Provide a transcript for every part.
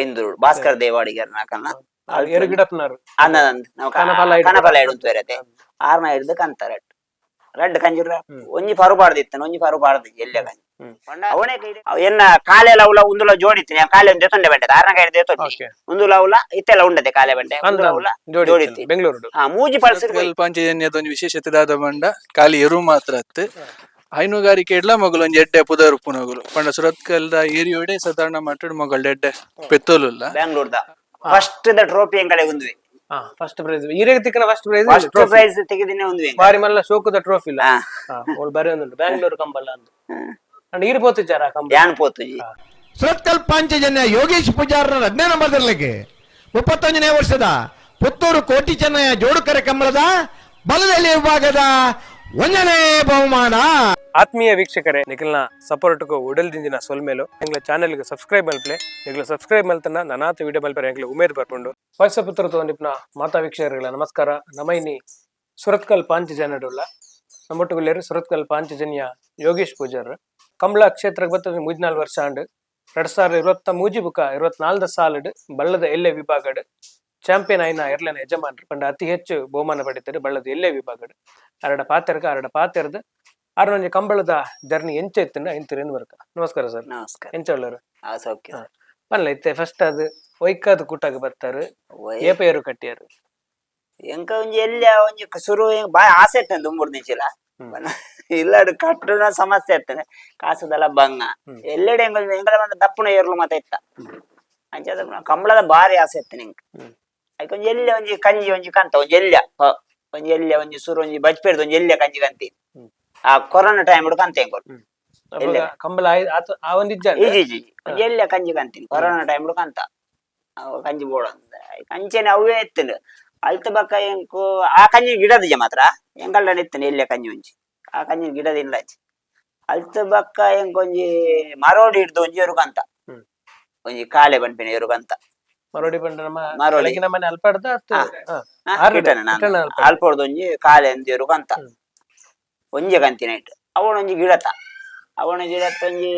ಬೈಂದೂರು ಭಾಸ್ಕರ್ ದೇವಾಡಿಗರ್ ನಾಕನ್ನ ಎರುಗಿಡಪ್ನರು ನಾವು ಕನಪಲ ಆರ್ನ ಹಿಡ್ದು ಕಂತಾರ ರಡ್. ಕಂಜಿರ. ಒಂಜಿ ಪರು ಪಾಡ್ದಿತ್ತನ ಒಂಜಿ ಪರು ಪಾಡ್ದು ಎಲ್ಲ ಕಂಜಿ. ಅವನೇ ಎನ್ನ ಕಾಲೆಲ್ಲ ಉಲ ಉಂದುಲ ಜೋಡಿತೀನಿ ಆ ಕಾಲೆ ಒಂದು ದೇತೊಂಡೆ ಬೆಂಟದ ಆರ್ನ ಕೈ ದೇತೊಂಡಿ ಉಂದುಲ ಉಲ ಇತ್ತೆಲ್ಲ ಉಂಡದೆ ಕಾಲೆ ಬೆಂಟೆ ಉಂದುಲ ಉಲ ಜೋಡಿ ಜೋಡಿತ್ತಿ. ಬೆಂಗಳೂರು ಹಾ ಮೂಜಿ ಪಲ್ಸರ್ ಪಾಂಚಜನ್ಯದ ಒಂದು ವಿಶೇಷತೆದಾದ ಬಂಡ ಖಾಲಿ ಎರು ಮಾತ್ರ ಅತ್ತು. ಹೈನುಗಾರಿಕೆ ಇಡ್ಲ ಮೊಗಲು ಒಂಜಿ ಎಡ್ಡೆ ಪುದರ್ ಉಪ್ಪುನಗುಲು ಪಂಡ ಸುರತ್ಕಲ್ದ ಏರಿಯೋಡೆ ಸಾಧಾರಣ ಮಟ್ಟಡ್ ಮೊಗಲ್ ಎಡ್ಡೆ ಪೆತ್ತೋಲುಲ್ಲ ಬ್ಯಾಂಗ್ಳೂರ್ದ. ಫಸ್ಟ್ ದ ಟ್ರೋಫಿ ಎಂಕಡೆ ಉಂದ್ವಿ ಹಾ ಫಸ್ಟ್ ಪ್ರೈಸ್ ಈರೆಗ್ ತಿಕ್ಕನ ಫಸ್ಟ್ ಪ್ರೈಸ್ ಫಸ್ಟ್ ಪ್ರೈಸ್ ತೆಗೆದಿನೇ ಉಂದ್ವಿ ಬಾರಿ ಮಲ್ಲ ಶೋಕದ ಟ್ರೋಫಿ ಇಲ್ಲ. ಅವ್ಳು ಬಾರಿ ಒಂದು ಬ್ಯಾಂಗ್ಳೂರ್ ಕಂಬಲ್ಲ ಅಂದು ಅಂಡ್ ಈರ್ ಪೋತಿಚಾರ ಕಂಬ ಯಾನ್ ಪೋತುಜಿ ಸುರತ್ಕಲ್ ಪಾಂಚಜನ್ಯ ಯೋಗೇಶ್ ಪೂಜಾರರ ಅಜ್ಞಾನ ನಂಬರ್ದಲ್ಲಿಗೆ ಮುಪ್ಪತ್ತೊಂದನೇ ವರ್ಷದ ಪುತ್ತೂರು ಕೋಟಿ ಚೆನ್ನಯ್ಯ ಜೋಡುಕರೆ ಕಂಬಳದ ಬಲದಲ್ಲಿ ವಿಭಾಗದ ಒಂದನೇ ಬಹುಮಾನ. ಆತ್ಮೀಯ ವೀಕ್ಷಕರೇ, ನಿಖಿಲ್ನ ದಿಂದಿನ ಸೊಲ್ಮೇಲು ಎಂಗ್ಲ ಚಾನೆಲ್ಗೆ ಸಬ್ಸ್ಕ್ರೈಬ್ ಮಲ್ಪಲೆ ನಿಗ್ಲ ಸಬ್ಸ್ಕ್ರೈಬ್ ಮಲ್ತನ ನನಾತ ವಿಡಿಯೋ ಮಲ್ಪರೆ ಎಂಗ್ಲ ಉಮೇದ್ ಬರ್ಕೊಂಡು ವಯಸ್ಸ ಪುತ್ರ ತಗೊಂಡಿಪ್ನ ಮಾತಾ ವೀಕ್ಷಕರುಗಳ ನಮಸ್ಕಾರ. ನಮೈನಿ ಸುರತ್ಕಲ್ ಪಾಂಚಜನ್ಯಡುಲ್ಲ ನಮ್ಮೊಟ್ಟುಗುಲ್ಲೇರು ಸುರತ್ಕಲ್ ಪಾಂಚಜನ್ಯ ಯೋಗೇಶ್ ಪೂಜಾರ್. ಕಮಲಾ ಕ್ಷೇತ್ರಕ್ಕೆ ಬರ್ತದೆ ಮುಜ್ನಾಲ್ ವರ್ಷ ಆಂಡ್ ಎರಡ್ ಸಾವಿರದ ಇರುವತ್ತ ಮೂಜಿ ಬುಕ ಇರುವತ್ನಾಲ್ದ ಸಾಲಡ್ ಬಳ್ಳದ ಎಲ್ಲೆ ವಿಭಾಗಡ್. ಚಾಂಪಿಯನ್ ಆಯ್ನ ಎರಲನ ಯಜಮಾನರು. ಪಂಡ ಅತಿ ಹೆಚ್ಚು ಬಹುಮಾನ ಪಡಿತಾರೆ ಬಳ್ಳದ ಎಲ್ಲೆ ವಿಭಾಗಡ್. ಅರಡ ಪಾತೆರ್ಗ ಅರಡ ಪಾತೆರ್ದ ಅರನೊಂಜಿ ಕಂಬಳದ ಜರ್ನಿ ಎಂಚ ಇತ್ತಿನ ಇಂತಿರೇನು ಬರ್ಕ ನಮಸ್ಕಾರ ಸರ್. ನಮಸ್ಕಾರ. ಎಂಚ ಉಳ್ಳರು ಆ ಸೌಖ್ಯ. ಇತ್ತೆ ಫಸ್ಟ್ ಅದು ಒಯ್ಕಾದ ಕೂಟಾಗ ಬರ್ತಾರೆ. ಒಯ್- ಏಪೆಯರು ಕಟ್ಟಿಯಾರು. ಎಂಕ ಒಂಜಿ ಎಲ್ಲಿ ಒಂಜಿ ಸುರು ಬಾಯ್ ಆಸೆ ಇರ್ತೇನೆ ದುಂಬುಡ್ ನಿಂಚಿಲ ಇಲ್ಲಡು ಕಟ್ಟುನ ಸಮಸ್ಯೆ ಇರ್ತದೆ ಕಾಸುದಲ್ಲ ಬಂಗ ಎಲ್ಲೆಡೆ ಎಂಗ ಎಂಗಳ ಮಂಡ ದಪ್ಪುನ ಏರ್ಲು ಮತ್ತೆ ಇತ್ತ. ಅಂಚೆ ಕಂಬಳದ ಬಾರಿ ಆಸೆ ಇತ್ತು ಎಂಕ್ ಹ್ಮ್. ಒಂಜಿ ಎಲ್ಲಿ ಒಂಜಿ ಕಂಜಿ ಒಂಜಿ ಕಂತ ಒಂಜಿ ಎಲ್ಯ ಒಂಜಿ ಎಲ್ಯ ಒಂಜಿ ಸುರು ಒಂಜಿ ಬಜ್ಪೇರ್ದು ಒಂಜಿ ಎಲ್ಯ ಕಂಜಿ ಕಂತಿ? ಹ್ಮ್. ಆ ಕೊರೋನಾ ಟೈಮ್ ಹೆಂಗ್ ಅವಾಗ ಎಲ್ಲೆ? ಕಂಬಳ ಆಯ್- ಆತ- ಆ ಒಂದು ಇಜ್ಜ ಈಜಿ ಈಜಿ ಒಂಜಿ ಎಲ್ಯ ಕಂಜಿ ಕಂತೀನಿ ಕೊರೋನಾ ಟೈಮ್ ಹಿಡ್ದು ಕಂತ ಅವ ಕಂಜಿ ಬೋಡ ಕಂಚೆನೆ ಅವೇ ಇತ್ತಲು ಅಲ್ತ ಬಕ್ಕ ಎಂಕು ಆ ಕಂಜಿ ಗಿಡದ ಮಾತ್ರ. ಹೆಂಗಲ್ಲ ಇತ್ತನೆ ಎಲ್ಲ ಕಂಜಿ ಒಂಜಿ? ಆ ಕಂಜಿ ಗಿಡದ ಇಲ್ಲ ಅಲ್ತ ಬಕ್ಕ ಎಂಕೊಂಜಿ ಮರೋಡಿ ಹಿಡ್ದು ಒಂಜಿ ಎರುಗಂತ ಹ್ಮ್. ಒಂಜಿ ಕಾಲೆ ಬಂಪಿನ ಎರುಗಂತ ಮರೋಡಿ ಬಂಡ ನಮ್ಮ ಮರೋಡಿ. ಬೆಳಗಿನ ಮನೆ ಅಲ್ಪಾಡ್ದ? ಅತ್ತು ಹಾ. ಹಾ. ಆ, ಆರ್ನ- ಕಿಟನೆ ನಾನು. ಅಲ್ಪ. ಅಲ್ಪೊಡ್ದು. ಒಂಜಿ ಕಾಲೆ ಅಂತ. ಎರುಗಂತ ಹ್ಮ್. ಒಂಜಿ ಕಂತಿನ ಇಟ್ಟು ಅವನೊಂಜಿ ಗಿಡತ ಅವನ ಗಿಡತ್ತ ಒಂಜಿ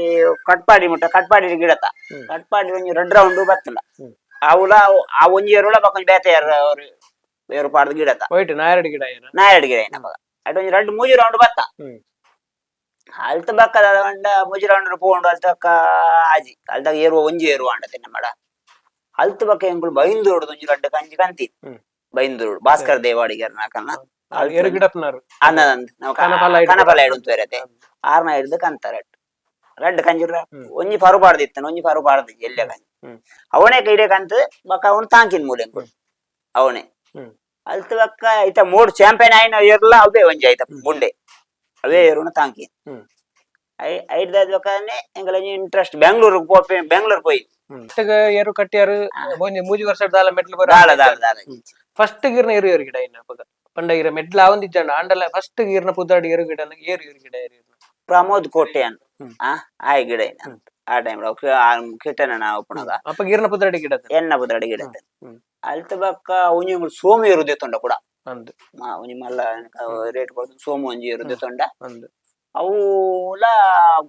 ಕಟ್ಪಾಡಿ ಮುಟ್ಟ ಕಟ್ಪಾಡಿ ಗಿಡತ ಹ್ಮ್. ಕಟ್ಪಾಡಿ ಒಂಜಿ ರೆಡ್ ರೌಂಡ್ ಬತ್ತಲ್ಲ ಹ್ಮ್. ಅವಲ ಆ ಒಂಜಿ ಎರುಳ ಬಕ್ಕ ಬೇತೆ ಅವರು ಏರು ಪಾಡ್ದು ಗಿಡತ ವೈಟ್ ನಾಯರಡಿ ಗಿಡ ಏನ ನಾ ಎರಡು ಗಿಡ ನಮಗ ಅಟ್ ಒಂಜಿ ರೆಡ್ ಮೂಜಿ ರೌಂಡ್ ಬತ್ತ ಹ್ಮ್. ಅಲ್ತ ಬಕ್ಕದ ಅಂಡ ಮೂಜಿ ರೌಂಡ್ ಪೋಂಡು ಅಲ್ತಕ್ಕ ಆಜಿ ಅಲ್ತಾಗ ಏರುವ ಒಂಜಿ ಏರುವ ಅಂಡತೆ ನಮ್ಮಡ ಅಲ್ತ ಬಕ್ಕ ಎಂಗುಳು ಬೈಂದೂರ್ದು ಒಂಜಿ ರೆಡ್ ಕಂಜಿ ಕಂತಿ ಹ್ಮ್. ಬೈಂದೂರು ಭಾಸ್ಕರ್ ದೇವಾಡಿಗರ್ ನಾಕನ್ನ ಎರು ಗಿಡಪ್ನರು ಅನ್ನದಂದ್ ನಾವು ಕನಪಲ ಹಿಡ್ದು. ಕನಪಲ ಹಿಡಿದು ತೋರತೆ ಆರ್ನ ಹಿಡ್ದು ಕಂತ ರಡ್. ರಡ್ ಕಂಜಿರ. ಹ್ಮ್. ಒಂಜಿ ಪರು ಪಾಡ್ದಿತ್ತನ ಒಂಜಿ ಪರು ಪಾಡ್ದು ಎಲ್ಲ ಕಂಜಿ. ಹ್ಮ್. ಅವನೇ ಕೈಡೆ ಕಂತ ಬಕ್ಕ ಅವನು ತಾಂಕಿನ್ ಮೂಲೆ ಅವನೇ. ಹ್ಮ್. ಅಲ್ತ ಬಕ್ಕ ಐತ ಮೂಡ್ ಚಾಂಪಿಯನ್ ಆಯ್ನ ಏರ್ಲ ಅವೇ ಒಂಜಿ ಆಯ್ತ ಗುಂಡೆ ಅವೇ ಏರುನ ತಾಂಕಿ ಹ್ಮ್. ಐ ಐಡ್ದ ಬಕ್ಕನೆ ಎಂಗಲ ಇಂಟ್ರೆಸ್ಟ್ ಬೆಂಗಳೂರು ಪೋಪೆ ಬೆಂಗಳೂರು ಪೋಯಿ ಫಸ್ಟ್ ಏರು ಕಟ್ಟಿಯಾರು ಒಂಜಿ ಮೂಜಿ ವರ್ಷದ ದಾಲ ಮೆಟ್ಲು ಬರ ದಾಳ ದಾಳ ದಾಳ. ಫಸ್ಟ್ ಗೀರ್ನ ಏರು ಏರು ಗಿಡ ಇನ್ನ ಆವಂದ್ ಇಜ್ಜಂಡ ಆಂಡಲ ಫಸ್ಟ್ ಗೀರ್ನ ಪುದ್ದಾಡಿ ಏರು ಗಿಡ ಏರು ಏರು ಗಿಡ ಏರು ಪ್ರಮೋದ್ ಕೋಟೆ ಅಂತ ಆ ಆಯ್ ಗಿಡ ಆ ಟೈಮ್ ಕಿಟ್ಟನ ನಾವು ಅಪ್ಪ ಗೀರ್ನ ಪುದ್ದಾಡಿ ಗಿಡ ಎನ್ನ ಬುದ್ರಡಿ ಗಿಡ. ಅಲ್ತ ಬಕ್ಕ ಒಂಜಿ ಸೋಮು ಇರುದೆ ತೊಂಡ ಕೂಡ. ಉಂಜಿ ಮಲ್ಲ ರೇಟ್ ಕೊಡ್ತು ಸೋಮು ಒಂಜಿ ಇರುದೆ ತೊಂಡ. ಅವುಲ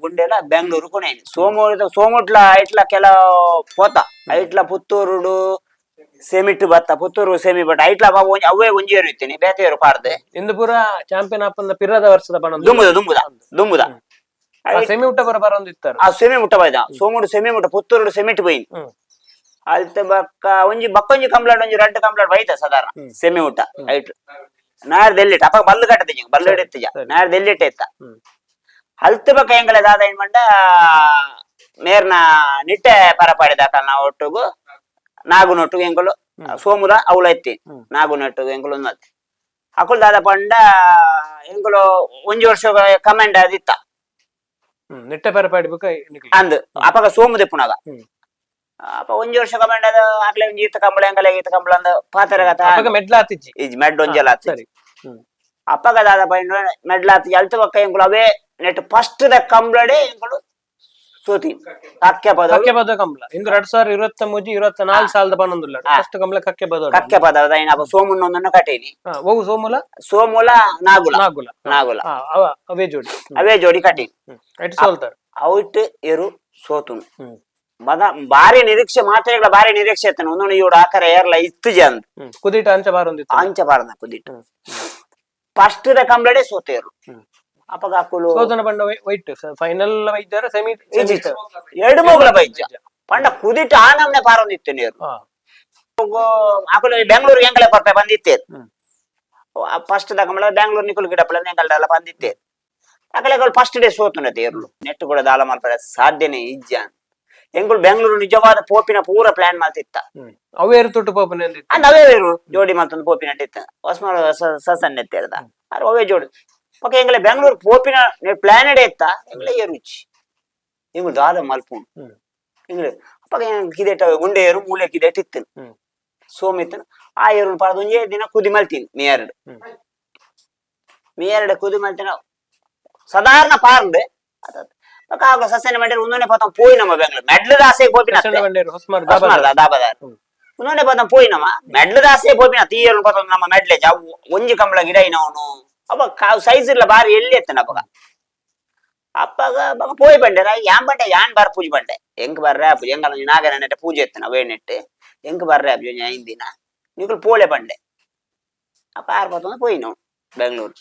ಗುಂಡೆಲ ಬೆಂಗಳೂರು ಕೊನೆ ಸೋಮು ಸೋಮುಟ್ಲ ಐಟ್ಲ ಕೆಲ ಪೋತ. ಐಟ್ಲ ಪುತ್ತೂರುಡು ಸೆಮಿಟ್ ಬತ್ತ ಪುತ್ತೂರು ಸೆಮಿ ಬಟ್ ಐಟ್ಲ ಬಾಬು ಅವೇ ಒಂಜಿ ಏರು ಬೇತೆಯವರು ಪಾಡ್ದೆ. ಇಂದು ಪೂರ ಚಾಂಪಿಯನ್ ಆಪಂದ ಪಿರದ ವರ್ಷದ ಬಣ್ಣ ದುಂಬುದ ದುಂಬುದ ದುಂಬುದ. ಸೆಮಿ ಊಟ ಬರ ಬರ ಇತ್ತಾರೆ ಆ ಸೆಮಿ ಮುಟ್ಟ ಬೈದ ಸೋಮುಡು ಸೆಮಿ ಮುಟ್ಟ ಪುತ್ತೂರುಡು ಸೆಮಿಟ್ ಬೈನ್. ಅಲ್ತ ಬಕ್ಕ ಒಂಜಿ ಬಕ್ಕೊಂಜಿ ಕಂಪ್ಲೇಂಟ್ ಒಂಜಿ ರೆಡ್ ಕಂಪ್ಲೇಂಟ್ ಬೈತ ಸಾಧಾರಣ ಸೆಮಿ ಊಟ ಐಟ್ ನಾರ್ ದೆಲ್ಲಿಟ್ಟ ಅಪ್ಪ ಬಲ್ಲು ಕಟ್ಟದ ಬಲ್ಲು ಹಿಡಿತಿಜ ನಾರ್ ದೆಲ್ಲಿಟ್ ಇತ್ತ ಅಲ್ತ ಬಕ್ಕ ಎಂಗಲ ದಾದ ಏನ್ ಮಂಡ ಮೇರ್ನ ನಿಟ್ಟೆ ಪರಪಾಡಿ ದಾಕಲ್ ನಾ ಒಟ್ಟುಗು. ಎತ್ತಿ ಹ್ಮ್. ನಾಗು ನೊಟ್ಟುಗು ಎಂಕಲು ಒಂದತ್ತಿ ಅಕುಲ್ ದಾದ ಪಂಡ ಎಂಕಲು ಒಂಜಿ ವರ್ಷ ಕಮೆಂಡ್ ಅದಿತ್ತ ನಿಟ್ಟೆ ನಿಕ್ಲಿ ಅಂದ್ ಅಪಗ ಸೋಮು ದೆಪ್ಪುನಾಗ. ಅಪ್ಪ ಒಂಜಿ ವರ್ಷ ಕಮೆಂಡ್ ಅದ ಆಗ್ಲೇ ಒಂಜಿ ಈತ ಕಂಬಳ ಎಂಕಲ ಈತ ಕಂಬಳ ಅಂದ ಪಾತರಗತ ಅಪ್ಪಗ ಮೆಟ್ಲ ಆತಿಜ್ಜಿ. ಇಜ್ ಮೆಡ್ ಒಂಜಲ ಆತಿ ಸರಿ. ಹ್ಮ್. ಅಪ್ಪಗ ದಾದ ಪೈಂಡ ಮೆಡ್ಲ ಆತಿ ಅಲ್ತ ಪಕ್ಕ ಎಂಕುಲು ಅವೇ ನೆಟ್ ಫಸ್ಟ್ ದ ಕಂಬಳಡೆ ಎಂಕುಲು ಸೋತಿ ಕಕ್ಕೆ. ಪದ ಕಕ್ಕೆ ಪದ ಕಂಬಳ. ಇಂದು ಎರಡ್ ಸಾವಿರ ಇರುವತ್ತ ಮುಜಿ ಇರುವತ್ತ ನಾಲ್ಕು ಸಾಲದ ಬಣ್ಣೊಂದುಲ್ಲ ಫಸ್ಟ್ ಕಂಬಳ ಕಕ್ಕೆ ಪದ ಕಕ್ಕೆ ಪದ ಐನ ಅಪ್ಪ ಸೋಮುನ್ನೊಂದನ್ನ ಕಟೇನಿ ಹೋಗು ಸೋಮುಲ. ಸೋಮುಲ ನಾಗುಲ. ನಾಗುಲ. ನಾಗುಲ. ಅವೆ ಅವೇ ಜೋಡಿ. ಅವೇ ಜೋಡಿ ಕಟ್ಟೇನಿ ಎಟ್ ಸೋಲ್ತಾರೆ. ಔಟ್ ಎರು ಸೋತುನು ಮದ ಬಾರಿ ನಿರೀಕ್ಷೆ ಮಾತ್ರೆಗಳ ಬಾರಿ ನಿರೀಕ್ಷೆ ಇತ್ತು. ಒಂದೊಂದು ಇವ್ಡು ಆಕರ ಏರ್ಲ ಇತ್ತು ಜನ್. ಹ್ಮ್. ಕುದಿಟ ಅಂಚ ಬಾರೊಂದಿತ್ತು ಅಂಚ ಬಾರದ ಕುದಿಟ. First the ಕಂಬ್ಲಡೆ ಸೋತೇರು. ಅಪಗ ಹಾಕುಲು ಸೋದನ ಬಂಡ ವೈಟ್ ಫೈನಲ್ ವೈದ್ಯರ ಸೆಮಿ. ಎರಡು ಮೂಗುಲ ಬೈಜ ಪಂಡ ಕುದಿಟ್ಟು ಆ ನಮ್ನೆ ಪಾರೊಂದಿತ್ತು ನೀರು. ಆಕುಲು ಬೆಂಗಳೂರು ಎಂಕಲೆ ಪರ್ಪೆ ಬಂದಿತ್ತೆ. ಫಸ್ಟ್ ದ ಕಂಬಳ ಬೆಂಗಳೂರು ನಿಕುಲು ಗಿಡಪ್ಪಳ ಎಂಕಲ್ಡೆಲ್ಲ ಬಂದಿತ್ತೆ. ಅಕಲೆ ಫಸ್ಟ್ ಡೇ ಸೋತುನ ತೇರ್ಲು ನೆಟ್ ಕೂಡ ದಾಲ ಮಾಡ್ತಾರೆ ಸಾಧ್ಯನೇ ಇಜ್ಜ ಎಂಗುಳು ಬೆಂಗಳೂರು ನಿಜವಾದ ಪೋಪಿನ ಪೂರ ಪ್ಲಾನ್ ಮಾಡ್ತಿತ್ತ. ಅವೇರು ತೊಟ್ಟು ಪೋಪಿನ ನವೇ ಜೋಡಿ ಮತ್ತೊಂದು ಪೋಪಿನ ಇತ್ತ ಹೊಸ್ಮಾಳ ಸಸನ್ ಎತ್ತೇರ್ದ ಅದು ಅವೇ ಜೋಡಿ. ಪಕ್ಕ ಬೆಂಗಳೂರು ಪೋಪಿನ ಪ್ಲಾನೆಡ್ ಎತ್ತ ಎಂಗ್ಲ ಏರುಚಿ ಎಂಗ್ಳು ದಾದ ಮಲ್ಪುಂಡು ಎಂಗ್ಳು ಪಕ್ಕ ಕಿದೆಟ್ಟ ಗುಂಡೆ ಏರು ಮೂಲೆ ಕಿದೆಟ್ ಇತ್ತನು ಸೋಮಿತ್ತನು ಆ ಏರು ಪಡೆದೊಂಜೆ ದಿನ ಕುದಿ ಮಲ್ತೀನಿ ಮೇಯರ್ಡು ಮೇಯರ್ಡ ಕುದಿ ಮಲ್ತಿನ ಸಾಧಾರಣ ಪಾರ್ಂಡು ಪಕ್ಕ ಆಗ ಸಸ್ಯನ ಮಂಡೇರು ಉನ್ನೊನೆ ಪತ್ತ ಪೋಯಿ ನಮ್ಮ ಬೆಂಗಳೂರು ಮೆಡ್ಲ ದಾಸೆ ಪೋಪಿನ ದಾಬದಾರ್ ಉನ್ನೊನೆ ಪತ್ತ ಪೋಯಿ ನಮ್ಮ ಮೆಡ್ಲ ದಾಸೆ ಪೋಪಿನ ತೀಯರು ಪತ್ತ ನಮ್ಮ ಮೆಡ್ಲೆ ಒಂಜಿ ಕಂಬಳ ಗಿಡ ಇನವನು ಅವಾಗ ಸೈಜ್ ಇಲ್ಲ ಬಾರಿ ಎಲ್ಲಿ ಎತ್ತನ ಅಪ್ಪಾಗ ಅಪ್ಪಾಗ ಅವಾಗ ಪೋಯ್ ಬಂಡೆರ ಯಾನ್ ಬಂಡೆ ಯಾನ್ ಬಾರ್ ಪೂಜೆ ಬಂಡೆ ಹೆಂಗ್ ಬರ್ರೆ ಪೂಜೆ ಹೆಂಗಲ್ಲ ನಾಗ ನೆಟ್ಟ ಪೂಜೆ ಎತ್ತನ ವೇಣಿಟ್ಟು ಹೆಂಗ್ ಬರ್ರೆ ಅಬ್ಜು ಐನ್ ದಿನ ನೀವು ಪೋಳೆ ಬಂಡೆ ಅಪ್ಪ ಆರು ಬರ್ತು ಪೋಯಿನು ಬೆಂಗಳೂರು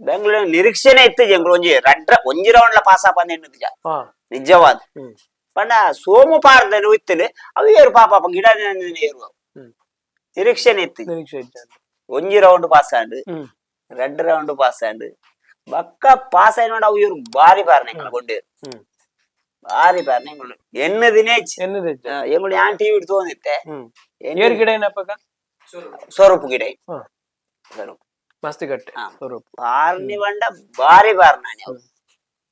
ಬೆಂಗಳೂರು ನಿರೀಕ್ಷೆನೆ ಇತ್ತು ಎಂಗಳು ಒಂಜಿ ರಡ್ರ ಒಂಜಿ ರೌಂಡ್ಲ ಪಾಸ್ ಆಪಂದ ನಿಜ ನಿಜವಾದ ಪಂಡ ಸೋಮು ಪಾರದಲ್ಲಿ ಇತ್ತಲೆ ಅವು ಏರು ಪಾಪ ಗಿಡ ಏರು ನಿರೀಕ್ಷೆನೆ ಇತ್ತು ಒಂಜಿ round pass and hmm red round pass and ಬಕ್ಕ ಪಾಸ್ ಆಯ್ನ ಅವು ಇವ್ರು ಬಾರಿ ಪಾರ್ನೆ ಕೊಂಡೇರು ಹ್ಮ್ ಬಾರಿ ಪಾರ್ನೆ ಎಂಗಳು ಎನ್ನ ದಿನೇ ಎನ್ನದ ಇದ್ದ ಎಂಗಳು ಯಾನ್ ಟಿವಿ ತೋಂದಿತ್ತೆ ಹ್ಮ್ ಏರ್ ಗಿಡ ಏನಪ್ಪಗ ಸ್ವರೂಪ ಗಿಡ ಹಾ ಸ್ವರೂಪ ಮಸ್ತಿ ಕಟ್ಟೆ ಹಾ. ಸ್ವರೂಪ ಪಾರ್ನಿ ಬಂಡ ಬಾರಿ ಪಾರ್ನಾನೆ ಅವು